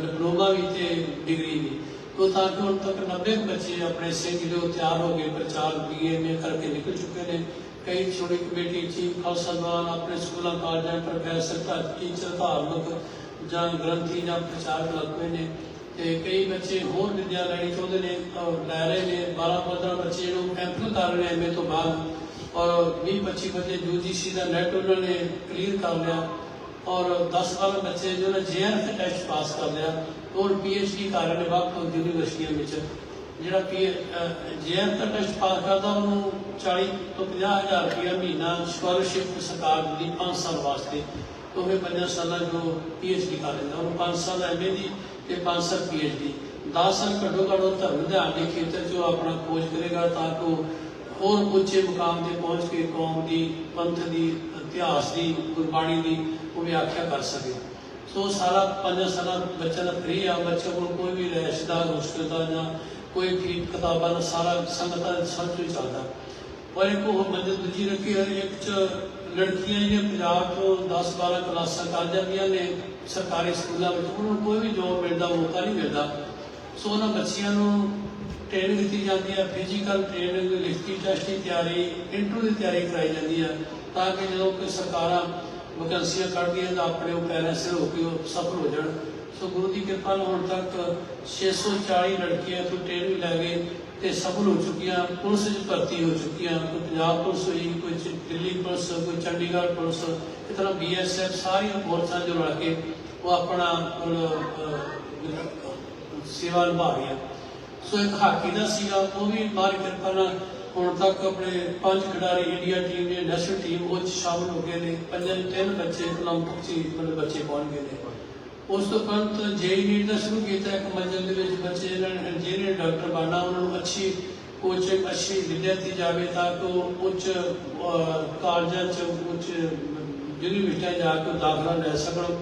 A: ਡਿਪਲੋਮਾ ਵੀ ਤੇ ਡਿਗਰੀ ਵੀ। ਤੋਂ ਤਾਂ ਕਿ ਹੁਣ ਤੱਕ 90 ਬੱਚੇ ਆਪਣੇ ਸਿੰਘ ਜੋ ਤਿਆਰ ਹੋ ਗਏ, ਪ੍ਰਚਾਰ ਬੀਏ ਨੇ, ਕਰਕੇ ਨਿਕਲ ਚੁੱਕੇ ਨੇ। ਕਈ ਛੋਟੀ ਕਮੇਟੀ, ਚੀਫ ਖਾਲਸਾਵਾਨ ਆਪਣੇ ਸਕੂਲਾਂ, ਕਾਲਜਾਂ ਪ੍ਰੋਫੈਸਰ ਤਾਂ ਟੀਚਰ ਧਾਰਮਿਕ ਜਾਂ ਗ੍ਰੰਥੀ ਜਾਂ ਪ੍ਰਚਾਰ ਲੱਗੇ ਨੇ। ਤੇ ਕਈ ਬੱਚੇ ਹੋਰ ਵਿਦਿਆ ਲੈਣੀ ਚਾਹੁੰਦੇ ਨੇ ਔਰ ਲੈ ਰਹੇ ਨੇ। 12 15 ਬੱਚੇ ਨੂੰ ਐਮਫਿਲ ਕਰ ਰਹੇ ਐਮਏ ਤੋਂ ਬਾਅਦ। ਔਰ 20 25 ਬੱਚੇ ਯੂਜੀਸੀ ਦਾ ਨੈਟ ਉਹਨਾਂ ਨੇ ਕਲੀਅਰ ਕਰ ਲਿਆ। ਔਰ 10 12 ਬੱਚੇ ਜੋ ਨੇ ਜੇਆਰ ਟੈਸਟ ਪਾਸ ਕਰ ਲਿਆ। ਔਰ ਪੀਐਚਡੀ ਕਰ ਰਹੇ ਨੇ ਵੱਖ ਯੂਨੀਵਰਸਿਟੀਆਂ ਵਿੱਚ। ਜਿਹੜਾ ਪੀ ਦਾ ਟੈਸਟ ਪਾਸ ਕਰਦਾ, ਉਹਨੂੰ 40 ਤੋਂ 50 ਹਜ਼ਾਰ ਰੁਪਇਆ ਮਹੀਨਾ ਸਕਾਲਰਸ਼ਿਪ ਸਰਕਾਰ ਦਿੰਦੀ 5 ਸਾਲ ਵਾਸਤੇ। ਉਹ ਫਿਰ ਸਾਲਾਂ ਜੋ ਪੀਐਚਡੀ ਕਰ ਲੈਂਦਾ। ਉਹਨੂੰ 5 ਸਾਲ ਐਮਏ ਦੀ ਤੇ 5 ਸਾਲ ਪੀਐਚਡੀ 10 ਸਾਲ ਘੱਟੋ ਘੱਟ ਉਹ ਧਰਮ ਧਿਆਨ ਦੇ ਖੇਤਰ 'ਚ ਆਪਣਾ ਖੋਜ ਕਰੇਗਾ ਤਾਂ ਕਿ ਹੋਰ ਉੱਚੇ ਮੁਕਾਮ ਤੇ ਪਹੁੰਚ ਕੇ ਕੌਮ ਦੀ, ਪੰਥ ਦੀ, ਇਤਿਹਾਸ ਦੀ, ਗੁਰਬਾਣੀ ਦੀ ਉਹ ਵਿਆਖਿਆ ਕਰ ਸਕੇ। ਸੋ ਸਾਰਾ ਪੰਜਾਂ ਸਾਲਾਂ ਬੱਚਾ ਦਾ ਫ੍ਰੀ ਆ। ਬੱਚੇ ਕੋਲ ਕੋਈ ਵੀ ਰੈਸ਼ ਦਾ ਹੋਸਟਲ ਦਾ ਜਾਂ ਕੋਈ ਫੀ ਕਿਤਾਬਾਂ ਦਾ ਸਾਰਾ ਸੰਗਤਾਂ ਦਾ ਸਭ ਕੁਝ ਚੱਲਦਾ। ਪਰ ਇੱਕ ਉਹ ਮੰਜ਼ਿਲ ਦੂਜੀ ਰੱਖੀ ਹੈ, ਇੱਕ ਚ ਲੜਕੀਆਂ ਜਿਹੜੀਆਂ ਪੰਜਾਬ ਤੋਂ 10 12 ਕਲਾਸਾਂ ਕਰ ਜਾਂਦੀਆਂ ਨੇ ਸਰਕਾਰੀ ਸਕੂਲਾਂ ਵਿੱਚ ਉਹਨਾਂ ਨੂੰ ਕੋਈ ਵੀ ਜੋਬ ਮਿਲਦਾ, ਮੌਕਾ ਨਹੀਂ ਮਿਲਦਾ। ਸੋ ਉਹਨਾਂ ਬੱਚਿਆਂ ਨੂੰ ਟ੍ਰੇਨਿੰਗ ਦਿੱਤੀ ਜਾਂਦੀ ਹੈ ਫਿਜ਼ੀਕਲ ਟ੍ਰੇਨਿੰਗ ਲਿਖਤੀ ਟੈਸਟ ਦੀ ਤਿਆਰੀ ਇੰਟਰਵਿਊ ਦੀ ਤਿਆਰੀ ਕਰਾਈ ਜਾਂਦੀ ਹੈ ਤਾਂ ਕਿ ਜਦੋਂ ਕੋਈ ਸਰਕਾਰਾਂ ਵੈਕੈਂਸੀਆਂ ਕੱਢਦੀਆਂ ਤਾਂ ਆਪਣੇ ਉਹ ਪੈਰਾਂ ਹੋ ਕੇ ਉਹ ਸਫਲ ਹੋ ਜਾਣ। ਸੋ ਗੁਰੂ ਦੀ ਕਿਰਪਾ ਨਾਲ ਹੁਣ ਤੱਕ 640 ਲੜਕੀਆਂ ਤੋਂ ਟ੍ਰੇਨਿੰਗ ਲੈ ਕੇ ਤੇ ਸਫਲ ਹੋ ਚੁੱਕੀਆਂ, ਪੁਲਿਸ ਵਿੱਚ ਭਰਤੀ ਹੋ ਚੁੱਕੀਆਂ, ਕੋਈ ਪੰਜਾਬ ਪੁਲਿਸ ਹੋਈ, ਕੋਈ ਦਿੱਲੀ ਪੁਲਿਸ, ਕੋਈ ਚੰਡੀਗੜ੍ਹ ਪੁਲਿਸ, ਇਸ ਤਰ੍ਹਾਂ ਬੀਐਸਐਫ ਸਾਰੀਆਂ ਫੋਰਸਾਂ ਜੋ ਰਲ ਕੇ ਉਹ ਆਪਣਾ ਅਹ, ਸੇਵਾ ਨਿਭਾ ਰਹੀਆਂ ਸੋ ਇੱਕ ਹਾਕੀ ਦਾ ਸੀਗਾ ਉਹ ਵੀ ਮਾਰੀ ਕਿਰਪਾ ਨਾਲ ਹੁਣ ਤੱਕ ਆਪਣੇ ਪੰਜ ਖਿਡਾਰੀ ਇੰਡੀਆ ਟੀਮ ਨੇ ਨੈਸ਼ਨਲ ਟੀਮ ਉਹ ਸ਼ਾਮਲ ਹੋ ਗਏ ਨੇ। ਪੰਜਾਂ ਤਿੰਨ ਬੱਚੇ ਓਲੰਪਿਕ 'ਚ ਮਤਲਬ ਬੱਚੇ ਪਹੁੰਚ ਗਏ ਨੇ। ਉਸ ਤੋਂ ਉਪਰੰਤ ਜੇਈ ਨੀਟ ਦਾ ਸ਼ੁਰੂ ਕੀਤਾ ਇੱਕ ਮੰਜ਼ਿਲ ਦੇ ਵਿੱਚ ਬੱਚੇ ਇਹਨਾਂ ਨੇ ਇੰਜੀਨੀਅਰ ਡਾਕਟਰ ਬਣਨਾ ਉਹਨਾਂ ਨੂੰ ਅੱਛੀ ਕੋਚਿੰਗ ਅੱਛੀ ਵਿੱਦਿਆ ਦਿੱਤੀ ਜਾਵੇ ਤਾਂ ਕਿ ਉਹ ਉੱਚ ਕਾਲਜਾਂ 'ਚ ਉੱਚ ਯੂਨੀਵਰਸਿਟੀਆਂ ਜਾ ਕੇ ਦਾਖਲਾ ਲੈ ਸਕਣ।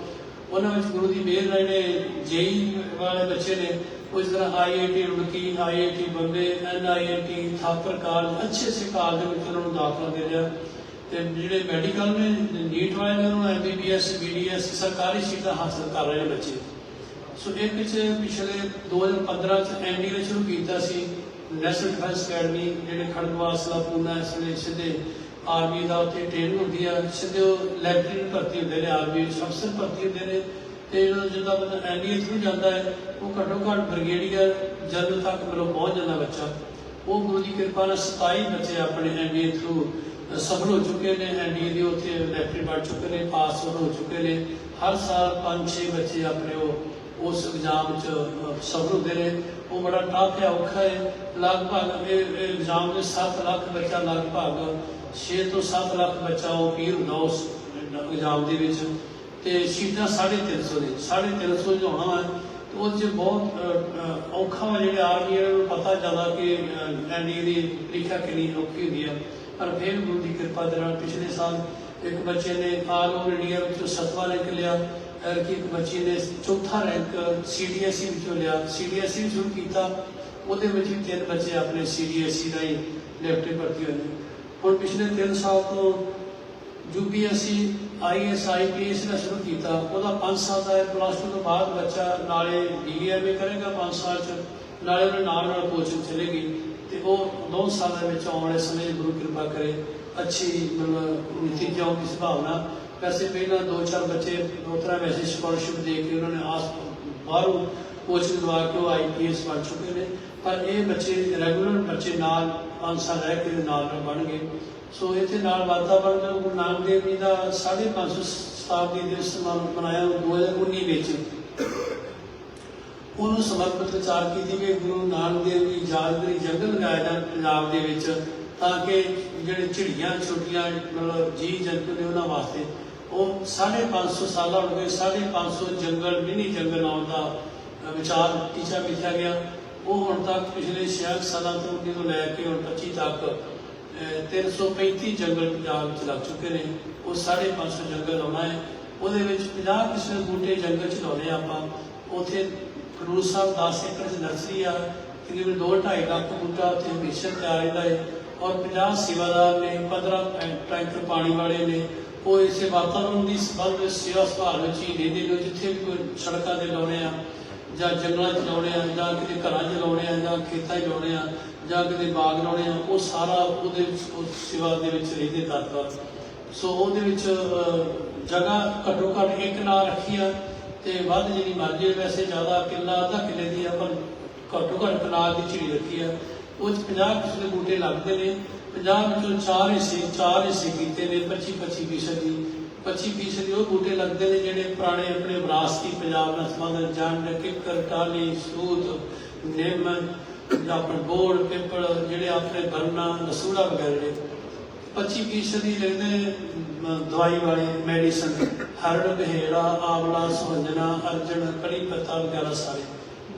A: ਉਹਨਾਂ ਵਿੱਚ ਗੁਰੂ ਦੀ ਮਿਹਰ ਨਾਲ ਜਿਹੜੇ ਜੇਈ ਵਾਲੇ ਬੱਚੇ ਨੇ ਉਸ ਤਰ੍ਹਾਂ IIT Roorkee IIT Bombay NIIT Thapar college, ਅੱਛੇ ਅੱਛੇ ਕਾਲਜ ਦੇ ਵਿੱਚ ਉਹਨਾਂ ਨੂੰ ਦਾਖਲਾ ਦੇ ਰਿਹਾ। ਤੇ ਜਿਹੜੇ ਮੈਡੀਕਲ ਨੇ ਨੀਟ ਵਾਲੇ ਨੇ, ਉਹਨਾਂ ਨੂੰ ਐਮਬੀਬੀਐਸ ਬੀਡੀਐਸ ਸਰਕਾਰੀ ਸੀਟਾਂ ਹਾਸਲ ਕਰ ਰਹੇ ਨੇ ਬੱਚੇ। ਸੋ ਇਹ ਚ ਪਿਛਲੇ 2015 ਚ ਐਨਡੀ ਨੇ ਸ਼ੁਰੂ ਕੀਤਾ ਸੀ ਨੈਸ਼ਨਲ ਡਿਫੈਂਸ ਅਕੈਡਮੀ ਜਿਹੜੇ ਖੜਗਵਾਸਲਾ ਪੂਨਾ ਇਸ ਵੇਲੇ ਸਿੱਧੇ ਆਰਮੀ ਦਾ ਉੱਥੇ ਟ੍ਰੇਨਿੰਗ ਹੁੰਦੀ ਆ, ਸਿੱਧੇ ਲੈਫਟੀਨੈਂਟ ਭਰਤੀ ਹੁੰਦੇ ਨੇ, ਆਰਮੀ ਅਫਸਰ ਭਰਤੀ ਹੁੰਦੇ ਨੇ ਤੇ ਜਦੋਂ ਬੰਦਾ ਐਨਡੀਏ ਥਰੂ ਜਾਂਦਾ ਹੈ, ਉਹ ਘੱਟੋ ਘੱਟ ਬ੍ਰਿਗੇਡੀਅਰ ਜਨਰਲ ਤੱਕ ਮਤਲਬ ਪਹੁੰਚ ਜਾਂਦਾ ਬੱਚਾ। ਉਹ ਗੁਰੂ ਦੀ ਕਿਰਪਾ ਨਾਲ 27 ਬੱਚੇ ਆਪਣੇ ਐਨਡੀਏ ਥਰੂ ਸਫਲ ਹੋ ਚੁੱਕੇ ਨੇ ਐਨਡੀਏ ਦੇ ਉੱਥੇ ਲੈਫਟੀਨੈਂਟ ਬਣ ਚੁੱਕੇ ਨੇ ਪਾਸ ਹੋ ਚੁੱਕੇ ਨੇ। ਹਰ ਸਾਲ 5-6 ਬੱਚੇ ਆਪਣੇ ਉਹ, ਉਸ ਐਗਜ਼ਾਮ 'ਚ ਸਫਲ ਹੁੰਦੇ ਨੇ। ਉਹ ਬੜਾ ਟਫ ਹੈ, ਔਖਾ ਹੈ। ਲਗਭਗ ਇਹ ਐਗਜ਼ਾਮ ਦੇ 7 ਲੱਖ ਬੱਚਾ ਲਗਭਗ 6 ਤੋਂ 7 ਲੱਖ ਬੱਚਾ ਉਹ ਪੀਰ ਹੁੰਦਾ ਉਸ ਐਗਜ਼ਾਮ ਦੇ ਵਿੱਚ ਤੇ ਸੀਟਾਂ 350 ਨੇ 350 ਜੋ ਹੋਣਾ ਹੈ ਤੇ ਉਹ 'ਚ ਬਹੁਤ ਔਖਾ ਵਾ ਜਿਹੜੇ ਆਰਮੀ ਵਾਲਿਆਂ ਨੂੰ ਪਤਾ ਜ਼ਿਆਦਾ ਕਿ ਐਨਡੀਏ ਦੀ ਪ੍ਰੀਖਿਆ ਕਿੰਨੀ ਔਖੀ ਹੁੰਦੀ ਆ। ਪਰ ਫਿਰ ਗੁਰੂ ਦੀ ਕਿਰਪਾ ਦੇ ਨਾਲ ਪਿਛਲੇ ਸਾਲ ਇੱਕ ਬੱਚੇ ਨੇ ਆਲ ਓਵਰ ਇੰਡੀਆ ਵਿੱਚੋਂ ਸਤਵਾਂ ਰੈਂਕ ਲਿਆ ਕਿ ਇੱਕ ਬੱਚੇ ਨੇ ਚੌਥਾ ਰੈਂਕ ਸੀਡੀਐਸਈ ਵਿੱਚੋਂ ਲਿਆ। ਸੀਡੀਐਸਈ ਸ਼ੁਰੂ ਕੀਤਾ, ਉਹਦੇ ਵਿੱਚ ਵੀ ਤਿੰਨ ਬੱਚੇ ਆਪਣੇ ਸੀਡੀਐਸਈ ਦਾ ਹੀ ਲੈਫਟੇ ਭਰਤੀ ਹੋਏ ਹੁਣ ਪਿਛਲੇ 3 ਸਾਲ ਤੋਂ ਯੂਪੀਐਸਸੀ ਆਈਐਸ ਆਈਪੀਐਸ ਦਾ ਸ਼ੁਰੂ ਕੀਤਾ। ਉਹਦਾ 5 ਸਾਲ ਦਾ ਪਲੱਸ 2 ਤੋਂ ਬਾਅਦ ਬੱਚਾ ਨਾਲੇ ਬੀਐਮਏ ਕਰੇਗਾ 5 ਸਾਲ ਚ, ਨਾਲੇ ਉਹਨੇ ਨਾਲ ਨਾਲ ਕੋਚਿੰਗ ਚਲੇਗੀ। ਤੇ ਉਹ 2 ਸਾਲਾਂ ਵਿੱਚ ਆਉਣ ਵਾਲੇ ਸਮੇਂ ਗੁਰੂ ਕਿਰਪਾ ਕਰੇ। ਅੱਛੀ ਮਤਲਬ ਨਤੀਜਾ ਦੀ ਸੰਭਾਵਨਾ। ਵੈਸੇ ਪਹਿਲਾਂ ਦੋ ਚਾਰ ਬੱਚੇ ਦੋ ਤਰ੍ਹਾਂ ਵੈਸੇ ਸਕਾਲਰਸ਼ਿਪ ਦੇ ਕੇ ਉਹਨਾਂ ਨੇ ਆਸ ਬਾਹਰੋਂ ਕੋਚਿੰਗ ਦਵਾ ਕੇ ਉਹ ਆਈਪੀਐਸ ਬਣ ਚੁੱਕੇ ਨੇ। ਪਰ ਇਹ ਬੱਚੇ ਰੈਗੂਲਰ ਬੱਚੇ ਨਾਲ 5 ਸਾਲ ਰਹਿ ਕੇ ਨਾਲ ਨਾਲ ਬਣ ਗਏ ਸੋ ਇੱਥੇ ਨਾਲ ਵਾਤਾਵਰਣ ਦਾ ਗੁਰੂ ਨਾਨਕ ਦੇਵ ਜੀ ਦਾ 550 ਸ਼ਤਾਬਦੀ ਦਿਵਸ ਮਨ- ਮਨਾਇਆ 2019 ਵਿੱਚ। ਉਹਨੂੰ ਸਮਰਪਿਤ ਵਿਚਾਰ ਕੀਤੀ ਕਿ ਗੁਰੂ ਨਾਨਕ ਦੇਵ ਜੀ ਯਾਦਗਾਰੀ ਜੰਗਲ ਲਗਾਇਆ ਜਾਣ ਪੰਜਾਬ ਦੇ ਵਿੱਚ ਤਾਂ ਕਿ ਜਿਹੜੇ ਝਿੜੀਆਂ ਛੋਟੀਆਂ ਮਤਲਬ ਜੀ ਜੰਤੂ ਨੇ ਉਹਨਾਂ ਵਾਸਤੇ ਉਹ 550 ਸਾਲਾਂ ਹੋ ਗਏ 550 ਜੰਗਲ, ਮਿੰਨੀ ਜੰਗਲ ਆਉਣ ਦਾ ਵਿਚਾਰ ਟੀਚਾ ਮਿਥਿਆ ਗਿਆ। ਉਹ ਹੁਣ ਤੱਕ ਪਿਛਲੇ 6 ਸਾਲਾਂ ਤੋਂ ਉੱਨੀ ਲੈ ਕੇ ਹੁਣ 25 ਤੱਕ ਅ, 335 ਜੰਗਲ ਪੰਜਾਬ ਚ ਲੱਗ ਚੁੱਕੇ ਨੇ। ਉਹ 550 ਜੰਗਲ ਲਾਉਣਾ ਹੈ। ਉਹਦੇ ਵਿੱਚ 50 ਕਿਸਮ ਬੂਟੇ ਜੰਗਲ ਚ ਲਾਉਣੇ ਆਪਾਂ। ਉੱਥੇ ਖਡੂਰ ਸਾਹਿਬ 10 ਏਕੜ ਚ ਨਰਸਰੀ ਆ ਤਕਰੀਬਨ 2.5 ਲੱਖ ਬੂਟਾ ਉੱਥੇ ਮਿਸ਼ਨ ਤਿਆਰ ਰਹਿੰਦਾ ਹੈ ਔਰ 50 ਸੇਵਾਦਾਰ ਨੇ 15 ਟੈਂ- ਟੈਂਕਰ ਪਾਣੀ ਵਾਲੇ ਨੇ। ਉਹ ਇਸੇ ਵਾਤਾਵਰਣ ਦੀ ਸਬੰਧ ਸੇਵਾ ਸੰਭਾਲ ਵਿੱਚ ਹੀ ਰਹਿੰਦੇ ਨੇ ਜਿੱਥੇ ਕੋਈ ਸੜਕਾਂ ਦੇ ਲਾਉਣੇ ਆ ਜਾਂ ਜੰਗਲਾਂ 'ਚ ਲਾਉਣੇ ਆ, ਜਾਂ ਕਿਤੇ ਘਰਾਂ 'ਚ ਲਾਉਣੇ ਆ, ਜਾਂ ਖੇਤਾਂ 'ਚ ਲਾਉਣੇ ਆ, ਜਾਂ ਕਿਤੇ ਬਾਗ ਲਾਉਣੇ ਆ, ਉਹ ਸਾਰਾ ਉਹਦੇ ਵਿੱਚ ਸੇਵਾ ਦੇ ਵਿੱਚ ਰਹਿੰਦੇ ਤੱਤ ਸੋ ਉਹਦੇ ਵਿੱਚ ਜਗ੍ਹਾ ਘੱਟੋ ਘੱਟ ਇੱਕ ਨਾ ਰੱਖੀ ਆ, ਤੇ ਵੱਧ ਜਿਹੜੀ ਮਰਜ਼ੀ ਵੈਸੇ ਜ਼ਿਆਦਾ ਕਿੱਲਾ, ਅੱਧਾ ਕਿੱਲੇ ਦੀ ਆ, ਪਰ ਘੱਟੋ ਘੱਟ ਕਨਾਲ ਦੀ ਝਿੜੀ ਰੱਖੀ ਆ। ਉਹ 'ਚ 50 ਕਿਸਮ ਦੇ ਬੂਟੇ ਲੱਗਦੇ ਨੇ 50 ਵਿੱਚੋਂ ਚਾਰ ਹਿੱਸੇ ਚਾਰ ਹਿੱਸੇ ਕੀਤੇ ਨੇ 25 25 ਫੀਸਦੀ। 25 ਫੀਸਦ ਉਹ ਬੂਟੇ ਲੱਗਦੇ ਨੇ ਜਿਹੜੇ ਪੁਰਾਣੇ ਆਪਣੇ ਵਿਰਾਸਤੀ ਪੰਜਾਬ ਨਾਲ ਸੰਬੰਧਿਤ ਜੰਡ ਕਿੱਕਰ ਟਾਲੀ ਸੂਤ ਨਿੰਮ ਜਾਂ ਬੋੜ, ਪਿੱਪਲ, ਜਿਹੜੇ ਆਪਣੇ ਬਰਨਾ ਨਸੂੜਾ ਵਗੈਰਾ ਨੇ। 25 ਫੀਸਦ ਦੀ ਲੈਂਦੇ ਦਵਾਈ ਵਾਲੇ, ਮੈਡੀਸਨ, ਹਰੜ, ਬਹੇੜਾ, ਆਵਲਾ ਸੁਹੰਜਣਾ ਅਰਜਨ ਕੜੀ, ਪੱਤਾ ਵਗੈਰਾ ਸਾਰੇ।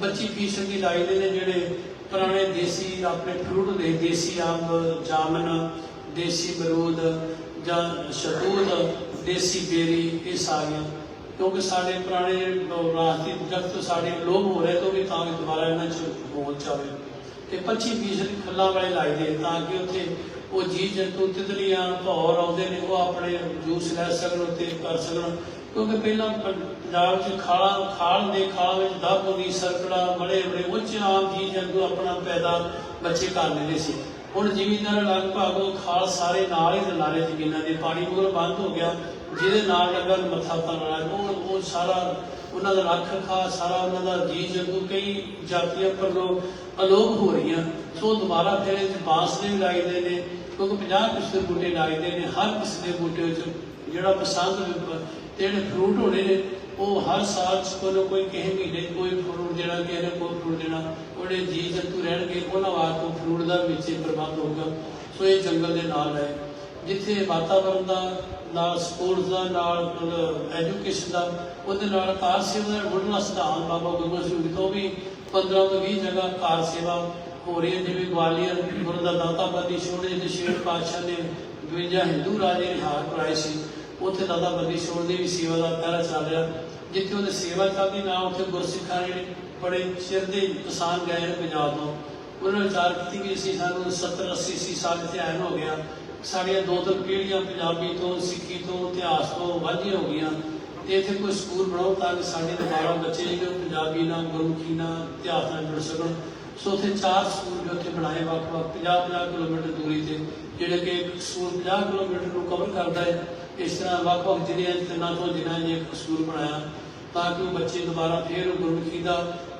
A: 25 ਫੀਸਦ ਦੀ ਲਾਈਦੇ ਨੇ ਜਿਹੜੇ ਪੁਰਾਣੇ ਦੇਸੀ, ਆਪਣੇ ਫਰੂਟ ਦੇ ਦੇਸੀ ਅੰਬ, ਜਾਮਨ, ਦੇਸੀ ਅਮਰੂਦ ਜਾਂ ਸ਼ਹਤੂਤ ਦੇਸੀ ਬੇਰੀ, ਇਹ ਸਾਰੀਆਂ, ਕਿਉਂਕਿ ਸਾਡੇ ਪੁਰਾਣੇ ਰਾਸਤੇ ਜਗਤ ਸਾਡੇ ਲੋਭ ਹੋ ਰਹੇ ਤੋਂ ਵੀ ਤਾਂ ਕਿ ਦੁਬਾਰਾ ਇਹਨਾਂ ਚ ਹੋਣ ਚਾਵੇ। ਤੇ 25 ਫੀਸਦ ਖੱਲਾਂ ਵਾਲੇ ਲਾਈਦੇ ਤਾਂ ਕਿ ਉੱਥੇ ਉਹ ਜੀ ਜੰਤੂ ਤਿਤਲੀਆਂ ਭੌਰ ਆਉਂਦੇ ਨੇ, ਉਹ ਆਪਣੇ ਜੂਸ ਲੈ ਸਕਣ ਉੱਤੇ ਕਰ ਸਕਣ। ਕਿਉਂਕਿ ਪਹਿਲਾਂ ਪੰਜਾਬ 'ਚ ਖਾਲਾਂ, ਖਾਲ ਦੇ ਖਾਲ ਵਿੱਚ ਦੱਬ ਹੁੰਦੀ ਸਰਕੜਾ ਮੜੇ ਬੜੇ ਉੱਚ ਆਮ ਜੀ ਜੰਤੂ ਆਪਣਾ ਪੈਦਾ ਬੱਚੇ ਕਰ ਲੈਂਦੇ ਸੀ। ਹੁਣ ਜ਼ਿਮੀਂਦਾਰ ਲਗਭਗ ਖਾਲ ਸਾਰੇ ਨਾਲ ਹੀ ਨਾਲੇ ਜ਼ਮੀਨਾਂ ਦੇ, ਪਾਣੀ ਮਗਰ ਬੰਦ ਹੋ ਗਿਆ। ਜਿਹਦੇ ਨਾਲ ਨਗਰ ਮੱਥਾ ਪਾਣਾ ਉਹ ਉਹ ਸਾਰਾ ਉਹਨਾਂ ਦਾ ਰੱਖ ਰਖਾਅ, ਸਾਰਾ ਉਹਨਾਂ ਦਾ ਜੀ ਜੰਤੂ ਕਈ ਜਾਤੀਆਂ ਪਰ ਲੋਕ ਅਲੋਪ ਹੋ ਰਹੀਆਂ। ਸੋ ਦੁਬਾਰਾ ਫਿਰ ਇਹ 'ਚ ਬਾਂਸ ਦੇ ਵੀ ਲਾਈਦੇ ਨੇ, ਕਿਉਂਕਿ 50 ਕਿਸੇ ਦੇ ਬੂਟੇ ਲਾਈਦੇ ਨੇ, ਹਰ ਕਿਸਮ ਦੇ ਬੂਟੇ ਵਿੱਚ ਜਿਹੜਾ ਪਸੰਦ ਤੇ ਜਿਹੜੇ ਫਰੂਟ ਹੋਣੇ ਨੇ। ਉਹ ਹਰ ਸਾਲ 'ਚ ਕੋਈ ਨਾ ਕੋਈ ਕਿਸੇ ਮਹੀਨੇ ਕੋਈ ਫਰੂਟ ਦੇਣਾ, ਕਿਸੇ ਨੇ ਕੋਈ ਫਰੂਟ ਦੇਣਾ। ਉਹਦੇ ਜੀ ਜੰਤੂ ਰਹਿਣਗੇ, ਉਹਨਾਂ ਵਾਸਤੇ ਫਰੂਟ ਦਾ ਵਿੱਚ ਪ੍ਰਬੰਧ ਹੋਊਗਾ ਸੋ ਇਹ ਜੰਗਲ ਦੇ ਨਾਲ ਹੈ। ਜਿੱਥੇ ਵਾਤਾਵਰਣ ਦਾ, ਨਾਲ ਸਪੋਰਟਸ ਦਾ, ਨਾਲ ਐਜੂਕੇਸ਼ਨ ਦਾ, ਉਹਦੇ ਨਾਲ ਕਾਰ ਸੇਵਾ ਦਾ ਮੁੱਢਲਾ ਸਿਧਾਂਤ ਬਾਬਾ ਗੁਰੂ ਸਿੰਘ ਜੀ ਤੋਂ ਵੀ 15 ਤੋਂ 20 ਜਗ੍ਹਾ ਕਾਰ ਸੇਵਾ ਹੋ ਰਹੀ ਹੈ। ਜਿਵੇਂ ਗਵਾਲੀਅਰ ਗੁਰੂ ਦਾ ਦਾਤਾਬੰਦੀ ਛੋੜੇ ਦੇ ਸ਼ੇਰ ਪਾਤਸ਼ਾਹ ਨੇ 52 ਹਿੰਦੂ ਰਾਜੇ ਰਿਹਾਰ ਕਰਾਏ ਸੀ। ਉੱਥੇ ਦਾਦਾ ਬੰਦੀ ਛੋੜ ਦੀ ਵੀ ਸੇਵਾ ਦਾ ਪਹਿਰਾ ਚੱਲ ਰਿਹਾ। ਜਿੱਥੇ ਉਹਦੀ ਸੇਵਾ ਚੱਲਦੀ ਨਾ ਉੱਥੇ ਗੁਰਸਿੱਖਾਂ ਨੇ ਬੜੇ ਚਿਰ ਦੇ ਕਿਸਾਨ ਗਏ ਪੰਜਾਬ ਤੋਂ। ਉਹਨਾਂ ਨੇ ਵਿਚਾਰ ਕੀਤੀ ਕਿ ਅਸੀਂ ਸਾਨੂੰ 70 80 ਅੱਸੀ ਸਾਲ ਇੱਥੇ ਆਇਨ ਹੋ ਗਿਆ ਸਾਡੀਆਂ ਦੋ ਤਿੰਨ ਪੀੜ੍ਹੀਆਂ ਪੰਜਾਬੀ ਤੋਂ, ਸਿੱਖੀ ਤੋਂ, ਇਤਿਹਾਸ ਤੋਂ ਵਾਂਝੀਆਂ ਹੋ ਗਈਆਂ। ਤੇ ਇੱਥੇ ਕੋਈ ਸਕੂਲ ਬਣਾਓ ਤਾਂ ਕਿ ਸਾਡੇ ਦੁਬਾਰਾ ਬੱਚੇ ਜਿਹੜੇ ਪੰਜਾਬੀ ਨਾਲ ਗੁਰਮੁਖੀ ਨਾਲ ਇਤਿਹਾਸ ਨਾਲ ਜੁੜ ਸਕਣ। ਸੋ ਉੱਥੇ ਚਾਰ ਸਕੂਲ ਵੀ ਉੱਥੇ ਬਣਾਏ ਵੱਖ-ਵੱਖ 50-50 ਕਿਲੋਮੀਟਰ ਦੂਰੀ ਤੇ। ਜਿਹੜੇ ਕਿ ਇੱਕ ਸਕੂਲ 50 ਕਿਲੋਮੀਟਰ ਨੂੰ ਕਵਰ ਕਰਦਾ ਹੈ। ਇਸ ਤਰ੍ਹਾਂ ਵੱਖ-ਵੱਖ ਜ਼ਿਲ੍ਹਿਆਂ 'ਚ ਤਿੰਨਾਂ ਤੋਂ ਜ਼ਿਲ੍ਹਿਆਂ 'ਚ ਇੱਕ ਸਕੂਲ ਬਣਾਇਆ, ਤਾਂ ਕਿ ਉਹ ਬੱਚੇ ਦੁਬਾਰਾ ਫੇਰ ਗੁਰਮੁਖੀ ਦਾ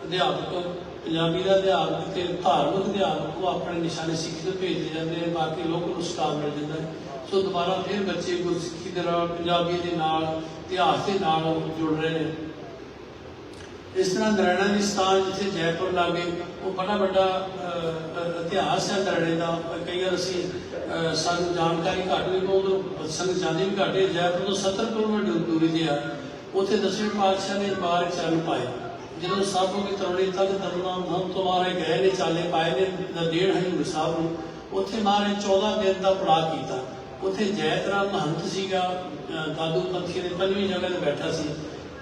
A: ਅਧਿਆਪਕ, ਪੰਜਾਬੀ ਦਾ ਅਧਿਆਪਕ ਤੇ ਧਾਰਮਿਕ ਅਧਿਆਪਕ ਉਹ ਆਪਣੇ ਨਿਸ਼ਾਨੇ ਸਿੱਖੀ ਤੋਂ ਭੇਜਦੇ ਜਾਂਦੇ ਨੇ ਬਾਕੀ ਲੋਕਾਂ ਨੂੰ ਸਟਾਫ ਮਿਲ ਜਾਂਦਾ ਸੋ ਦੁਬਾਰਾ ਫੇਰ ਬੱਚੇ ਗੁਰਸਿੱਖੀ ਦੇ ਨਾਲ, ਪੰਜਾਬੀ ਦੇ ਨਾਲ, ਇਤਿਹਾਸ ਦੇ ਨਾਲ ਜੁੜ ਰਹੇ ਨੇ। ਇਸ ਤਰ੍ਹਾਂ ਨਰੈਣਾ ਦੀ ਸਥਾਨ ਜਿੱਥੇ ਜੈਪੁਰ ਲਾਗੇ, ਉਹ ਬੜਾ ਵੱਡਾ ਇਤਿਹਾਸ ਹੈ ਨਰੈਣੇ ਦਾ। ਕਈ ਵਾਰ ਅਸੀਂ ਸਾਨੂੰ ਜਾਣਕਾਰੀ ਘੱਟ ਵੀ ਬਹੁਤ ਸੰਗ ਜਾਂਦੇ ਵੀ ਘੱਟ ਹੈ। ਜੈਪੁਰ ਤੋਂ 70 ਕਿਲੋਮੀਟਰ ਦੂ- ਦੂਰੀ ਤੇ ਆ। ਉੱਥੇ ਦਸਵੇਂ ਪਾਤਸ਼ਾਹ ਨੇ ਬਾਰ ਚਰਨ ਪਾਏ। ਜਦੋਂ ਸਾਬੂ ਦੀ ਤਰਣੀ ਤੱਕ ਤਰਨਾ ਹਮ ਤੁਹਾਰੇ ਗਏ ਨੇ, ਚਾਲੇ ਪਾਏ ਨੇ ਨ- ਹਜ਼ੂਰ ਸਾਹਿਬ ਨੂੰ। ਉੱਥੇ ਮਹਾਰਾਜ 14 ਦਿਨ ਦਾ ਪੜਾਅ ਕੀਤਾ। ਉੱਥੇ ਜੈਤਰਾ ਮਹੰਤ ਸੀਗਾ ਦਾਦੂ ਪੰਥੀ ਦੇ ਪੰਜਵੀਂ ਜਗ੍ਹਾ ਤੇ ਬੈਠਾ ਸੀ।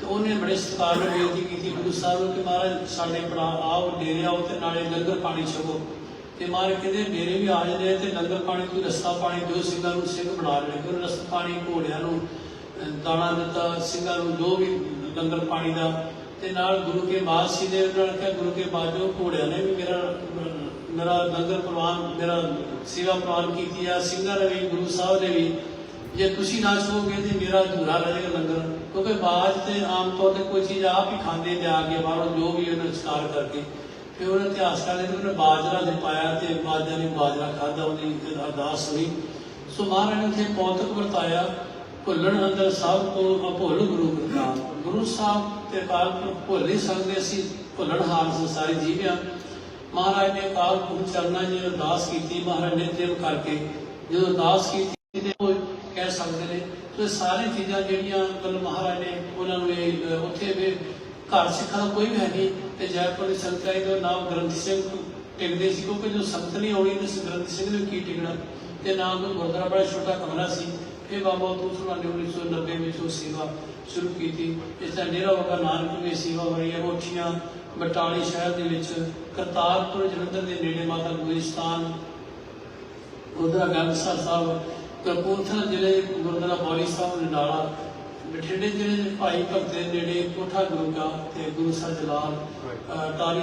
A: ਤੇ ਉਹਨੇ ਬੜੇ ਸਤਿਕਾਰ ਨਾਲ ਬੇਨਤੀ ਕੀਤੀ ਗੁਰੂ ਸਾਹਿਬ ਨੂੰ ਕਿ ਮਹਾਰਾਜ ਸਾਡੇ ਪੜਾ ਆਓ ਡੇਰੇ ਆਓ ਤੇ ਨਾਲੇ ਲੰਗਰ ਪਾਣੀ ਛਕੋ। ਤੇ ਮਹਾਰਾਜ ਕਹਿੰਦੇ ਡੇਰੇ ਵੀ ਆ ਜਾਂਦੇ ਆ ਤੇ ਲੰਗਰ ਪਾਣੀ ਕੋਈ ਰਸਤਾ ਪਾਣੀ ਦਿਓ ਸਿੰਘਾਂ ਨੂੰ ਸਿੰਘ ਬਣਾ ਲੈਣੇ ਕੋਈ ਰਸਤਾ ਪਾਣੀ ਘੋੜਿਆਂ ਨੂੰ ਅਹ, ਦਾਣਾ ਦਿੱਤਾ ਸਿੰਘਾਂ ਨੂੰ ਜੋ ਵੀ ਲੰਗਰ ਪਾਣੀ ਦਾ। ਤੇ ਨਾਲ ਗੁਰੂ ਕੇ ਬਾਦਸ਼ਾਹ ਦੇ ਨਾਲ ਕਿਹਾ ਗੁਰੂ ਕੇ ਬਾਦ ਜੋ ਘੋੜਿਆਂ ਨੇ ਵੀ ਮੇਰਾ ਮੇਰਾ ਲੰਗਰ ਪ੍ਰਵਾਨ ਮੇਰਾ ਸੇਵਾ ਪ੍ਰਵਾਨ ਕੀਤੀ ਆ ਸਿੰਘਾਂ ਨੇ ਵੀ ਗੁਰੂ ਸਾਹਿਬ ਨੇ ਵੀ। ਜੇ ਤੁਸੀਂ ਨਾ ਛੋਗੇ ਤੇ ਮੇਰਾ ਅਧੂਰਾ ਰਹੇਗਾ ਲੰਗਰ। ਕਿਉਂਕਿ ਬਾਜ ਤੇ ਆਮ ਤੌਰ ਤੇ ਕੋਈ ਚੀਜ਼ ਆਪ ਹੀ ਖਾਂਦੇ ਲਿਆ ਕੇ ਬਾਹਰੋਂ ਜੋ ਵੀ ਉਹਨਾਂ ਸਕਾਰ ਕਰਕੇ ਫਿਰ ਉਹਨੇ ਇਤਿਹਾਸ ਕਰਦੇ ਨੇ ਉਹਨੇ ਬਾਜਰਾ ਦੇ ਤੇ ਬਾਜਾਂ ਨੇ ਬਾਜਰਾ ਖਾਦਾ ਉਹਦੀ ਅਰਦਾਸ ਹੋਈ ਸੋ ਮਹਾਰਾਜ ਨੇ ਉੱਥੇ ਕੌਤਕ ਵਰਤਾਇਆ, ਭੁੱਲਣ ਅੰਦਰ ਸਭ ਤੋਂ ਅਭੁੱਲ ਗੁਰੂ ਗੁਰਨਾਮ ਗੁਰੂ ਸਾਹਿਬ ਤੇ ਅਕਾਲ ਭੁੱਲ ਨਹੀਂ ਸਕਦੇ, ਅਸੀਂ ਭੁੱਲਣ ਹਾਰ ਸੰਸਾਰੀ ਜੀਵ ਮਹਾਰਾਜ ਨੇ ਅਕਾਲ ਪੁਰਖ ਚਰਨਾ ਜੀ ਅਰਦਾਸ ਕੀਤੀ, ਮਹਾਰਾਜ ਨੇ ਦੇਵ ਕਰਕੇ। ਜਦੋਂ ਅਰਦਾਸ ਕੀਤੀ ਤੇ ਉਹ ਕਹਿ ਸਕਦੇ ਨੇ ਸੋ ਸਾਰੀ ਚੀਜ਼ਾਂ ਜਿਹੜੀਆਂ ਮਤਲਬ ਮਹਾਰਾਜ ਨੇ ਉਹਨਾਂ ਨੂੰ ਇਹ ਉੱਥੇ ਵੀ ਘਰ ਸਿੱਖਾਂ ਦਾ ਕੋਈ ਵੀ ਹੈ ਨਹੀਂ, ਤੇ ਜੈਪੁਰ ਦੀ ਸੰਤਾਈ ਦਾ ਨਾਮ ਗ੍ਰੰਥੀ ਸਿੰਘ ਟਿਕਦੇ ਸੀ, ਕਿਉਂਕਿ ਜੋ ਸੰਤ ਨਹੀਂ ਆਉਣੀ ਤੇ ਗ੍ਰੰਥੀ ਸਿੰਘ ਨੇ ਕੀ ਟਿਕਣਾ? ਤੇ ਨਾਮ ਤੋਂ ਗੁਰਦੁਆਰਾ ਬੜਾ ਛੋਟਾ ਕਮਰਾ ਸੀ। ਫਿਰ ਬਾਬਾ ਦੂਸਰਾ ਨੇ 1990 ਵਿੱਚ ਉਹ ਸੇਵਾ ਸ਼ੁਰੂ ਕੀਤੀ। ਇਸ ਤਰ੍ਹਾਂ ਡੇਰਾ ਬਾਬਾ ਨਾਨਕ ਵੀ ਸੇਵਾ ਹੋ ਰਹੀ ਹੈ। ਕੋਠੀਆਂ, ਬਟਾਲੀ ਸ਼ਹਿਰ ਦੇ ਵਿੱਚ ਕਰਤਾਰਪੁਰ ਜਲੰਧਰ ਦੇ ਨੇੜੇ ਮਾਤਾ ਗੁਲਿਸਤਾਨ ਉਧਰ ਗੰਗਸਰ ਸਾਹਿਬ ਕਪੂਰਥਲਾ ਜ਼ਿਲ੍ਹੇ ਗੁਰਦੁਆਰਾ ਬੌਲੀ ਸਾਹਿਬ ਨਡਾਲਾ ਬਠਿੰਡੇ ਜ਼ਿਲ੍ਹੇ ਦੇ ਭਾਈ ਭਗਤ ਨੇੜੇ ਕੋਠਾ ਗੁਰੂ ਤੇ ਗੁਰੂ ਸਾਹਿਬ ਜਲਾਲ ਟਾਰੀ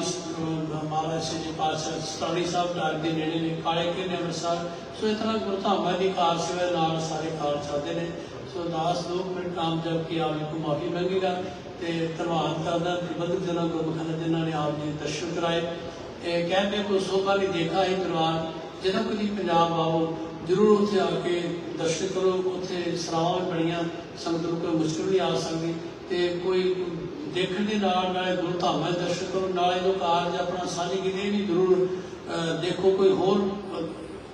A: ਮਹਾਰਾਜ ਜੀ ਪਾਤਸ਼ਾਹ ਸਤਾਰੀ ਸਾਹਿਬ ਟਾਰ ਦੇ ਨੇੜੇ ਨੇ, ਕਾਲੇ ਕਿਲੇ ਅੰਮ੍ਰਿਤਸਰ। ਸੋ ਇਸ ਤਰ੍ਹਾਂ ਗੁਰਧਾਮਾਂ ਦੀ ਕਾਰ ਸੇਵਾ ਨਾਲ ਸਾਰੇ ਕਾਰ ਚੱਲਦੇ ਨੇ। ਸੋ ਦਾਸ ਦੋ ਮਿੰਟ ਨਾਮ ਜਪ ਕੇ ਆਪ ਜੀ ਕੋ ਮਾਫੀ ਮੰਗੇਗਾ ਤੇ ਧੰਨਵਾਦ ਕਰਦਾ ਪ੍ਰਬੰਧਕ ਜਨਾਂ ਗੁਰਮੁਖਾਂ ਜਿਨ੍ਹਾਂ ਨੇ ਆਪ ਜੀ ਦੇ ਦਰਸ਼ਨ ਕਰਾਏ। ਇਹ ਕਹਿੰਦੇ ਕੋ ਸੋਭਾ ਨਹੀਂ ਦੇਖਾ ਇਹ ਦਰਬਾਰ ਜਦੋਂ ਕਦੀ ਪੰਜਾਬ ਆਓ ਜਰੂਰ ਉੱਥੇ ਆ ਕੇ ਦਰਸ਼ਨ ਕਰੋ ਉੱਥੇ ਸਰਾਵਾਂ ਬਣੀਆਂ ਬੜੀਆਂ ਸੰਗਤ ਨੂੰ ਕੋਈ ਮੁਸ਼ਕਲ ਨਹੀਂ ਆ ਸਕਦੀ ਤੇ ਕੋਈ ਦੇਖਣ ਦੇ ਨਾਲ ਨਾਲੇ ਗੁਰੂ ਧਾਮਾਂ ਦੇ ਦਰਸ਼ਨ ਕਰੋ ਨਾਲੇ ਜੋ ਕਾਰਜ ਆਪਣਾ ਸਾਂਝੀ ਕੀਤੇ ਵੀ ਜਰੂਰ ਦੇਖੋ ਕੋਈ ਹੋਰ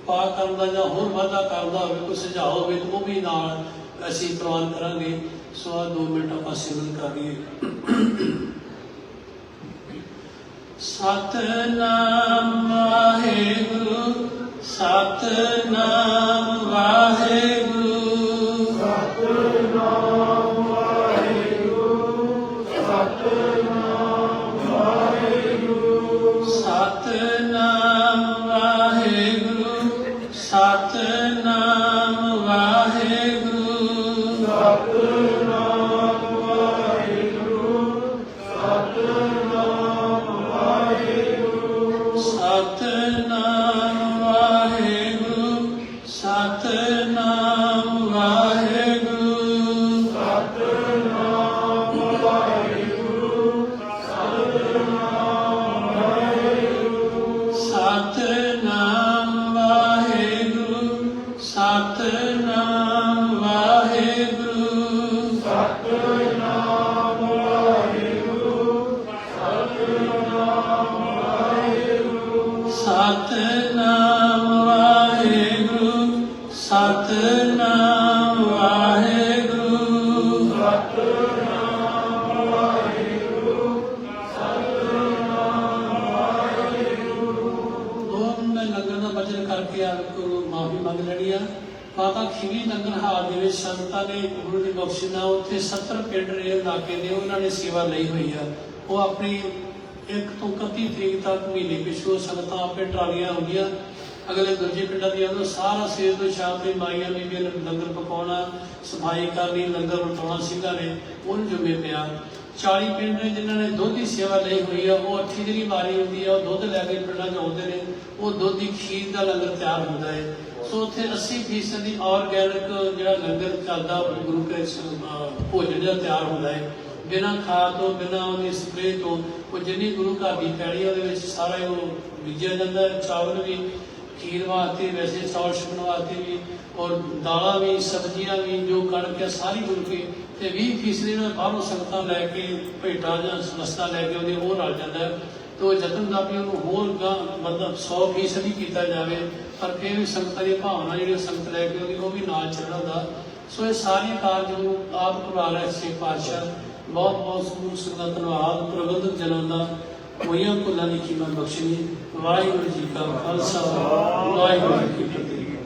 A: ਅਹ, ਕਰਨ ਦਾ ਜਾਂ ਹੋਰ ਵਾਧਾ ਕਰਨ ਦਾ ਹੋਵੇ ਕੋਈ ਸੁਝਾਅ ਹੋਵੇ ਤਾਂ ਉਹ ਵੀ ਨਾਲ ਅਸੀਂ ਪ੍ਰਵਾਨ ਕਰਾਂਗੇ। ਸੋ ਆ ਦੋ ਮਿੰਟ ਆਪਾਂ ਸਿਮਰਨ ਕਰੀਏ ਸਤਨਾਮ ਵਾਹਿਗੁਰੂ। ਸਤਨਾਮ ਵਾ ਦੀ ਉੱਥੇ 70 ਪਿੰਡ ਨੇ ਇਲਾਕੇ ਦੇ, ਉਹਨਾਂ ਨੇ ਸੇਵਾ ਲਈ ਹੋਈ ਆ। ਉਹ ਆਪਣੀ ਇੱਕ ਤੋਂ 31 ਤਰੀਕ ਤੱਕ ਮਹੀਨੇ ਪਿਛੋਂ ਸੰਗਤਾਂ ਆਪੇ ਟਰਾਲੀਆਂ ਹੁੰਦੀਆਂ ਅਗਲੇ ਦੂਜੇ ਪਿੰਡਾਂ ਦੀਆਂ ਉਹ ਸਾਰਾ ਸਵੇਰ ਤੋਂ ਸ਼ਾਮ ਤੱਕ ਮਾਈਆਂ, ਬੀਬੀਆਂ ਨੇ ਲੰਗਰ ਪਕਾਉਣਾ, ਸਫ਼ਾਈ ਕਰਨੀ, ਲੰਗਰ ਵਰਤਾਉਣਾ ਸਿੰਘਾਂ ਨੇ ਉਹਨੂੰ ਜੁਮੇ ਪਿਆ। 40 ਪਿੰਡ ਨੇ ਜਿਨ੍ਹਾਂ ਨੇ ਦੁੱਧ ਦੀ ਸੇਵਾ ਲਈ ਹੋਈ ਆ, ਉਹ ਅੱਠੀ ਜਿਹੜੀ ਵਾਰੀ ਹੁੰਦੀ ਆ, ਉਹ ਦੁੱਧ ਲੈ ਕੇ ਪਿੰਡਾਂ 'ਚ ਆਉਂਦੇ ਨੇ। ਉਹ ਦੁੱਧ ਦੀ ਖੀਰ ਦਾ ਲੰਗਰ ਤਿਆਰ ਹੁੰਦਾ ਹੈ ਸੋ ਉੱਥੇ 80% ਦੀ ਆਰਗੈਨਿਕ ਜਿਹੜਾ ਲੰਗਰ ਚੱਲਦਾ ਗੁਰੂ ਕੇ ਭੋਜਨ ਜਿਹੜਾ ਤਿਆਰ ਹੁੰਦਾ ਹੈ। ਬਿਨਾਂ ਖਾਦ ਤੋਂ, ਬਿਨਾਂ ਉਹਦੀ ਸਪਰੇਅ ਤੋਂ, ਉਹ ਜਿੰਨੀ ਗੁਰੂ ਘਰ ਦੀ ਪੈੜੀ ਉਹਦੇ ਵਿੱਚ ਸਾਰਾ ਉਹ ਬੀਜਿਆ ਜਾਂਦਾ ਚਾਵਲ ਵੀ, ਖੀਰ ਵਾਸਤੇ, ਵੈਸੇ ਚੌਲ ਛਕਣ ਵਾਸਤੇ ਵੀ, ਔਰ ਦਾਲਾਂ ਵੀ, ਸਬਜ਼ੀਆਂ ਵੀ, ਜੋ ਕਣਕ ਹੈ, ਸਾਰੀ ਗੁਰੂ ਕੇ ਤੇ 20 ਫੀਸਦੀ ਨਾਲ ਬਾਹਰੋਂ ਸੰਗਤਾਂ ਲੈ ਕੇ, ਭੇਟਾਂ ਜਾਂ ਸਮਸਤਾ ਲੈ ਕੇ ਉਹਦੇ ਉਹ ਰਲ ਜਾਂਦਾ ਹੈ। ਤੇ ਉਹ ਯਤਨ ਦਾ ਵੀ ਉਹਨੂੰ ਹੋਰ ਮਤਲਬ 100 ਫੀਸਦੀ ਕੀਤਾ ਜਾਵੇ। ਪਰ ਫਿਰ ਵੀ ਸੰਗਤਾਂ ਦੀ ਭਾਵਨਾ ਜਿਹੜੀ ਸੰਗਤ ਲੈ ਕੇ ਉਹਦੀ ਉਹ ਵੀ ਨਾਲ ਚੱਲਣਾ ਦਾ। ਸੋ ਇਹ ਸਾਰੇ ਕਾਰਜ ਨੂੰ ਆਪ ਕਰਵਾ ਰਿਹਾ ਸੇ ਪਾਤਸ਼ਾਹ, ਬਹੁਤ ਬਹੁਤ ਸਮੂਹ ਸੰਗਤ ਧੰਨਵਾਦ ਪ੍ਰਬੰਧਕ ਜਨਾਂ ਦਾ ਹੋਈਆਂ ਕੁੱਲਾਂ ਦੀ ਕੀਮਤ ਬਖਸ਼ਣੀ। ਵਾਹਿਗੁਰੂ ਜੀ ਕਾ ਖਾਲਸਾ, ਵਾਹਿਗੁਰੂ ਜੀ ਕੀ ਫਤਿਹ।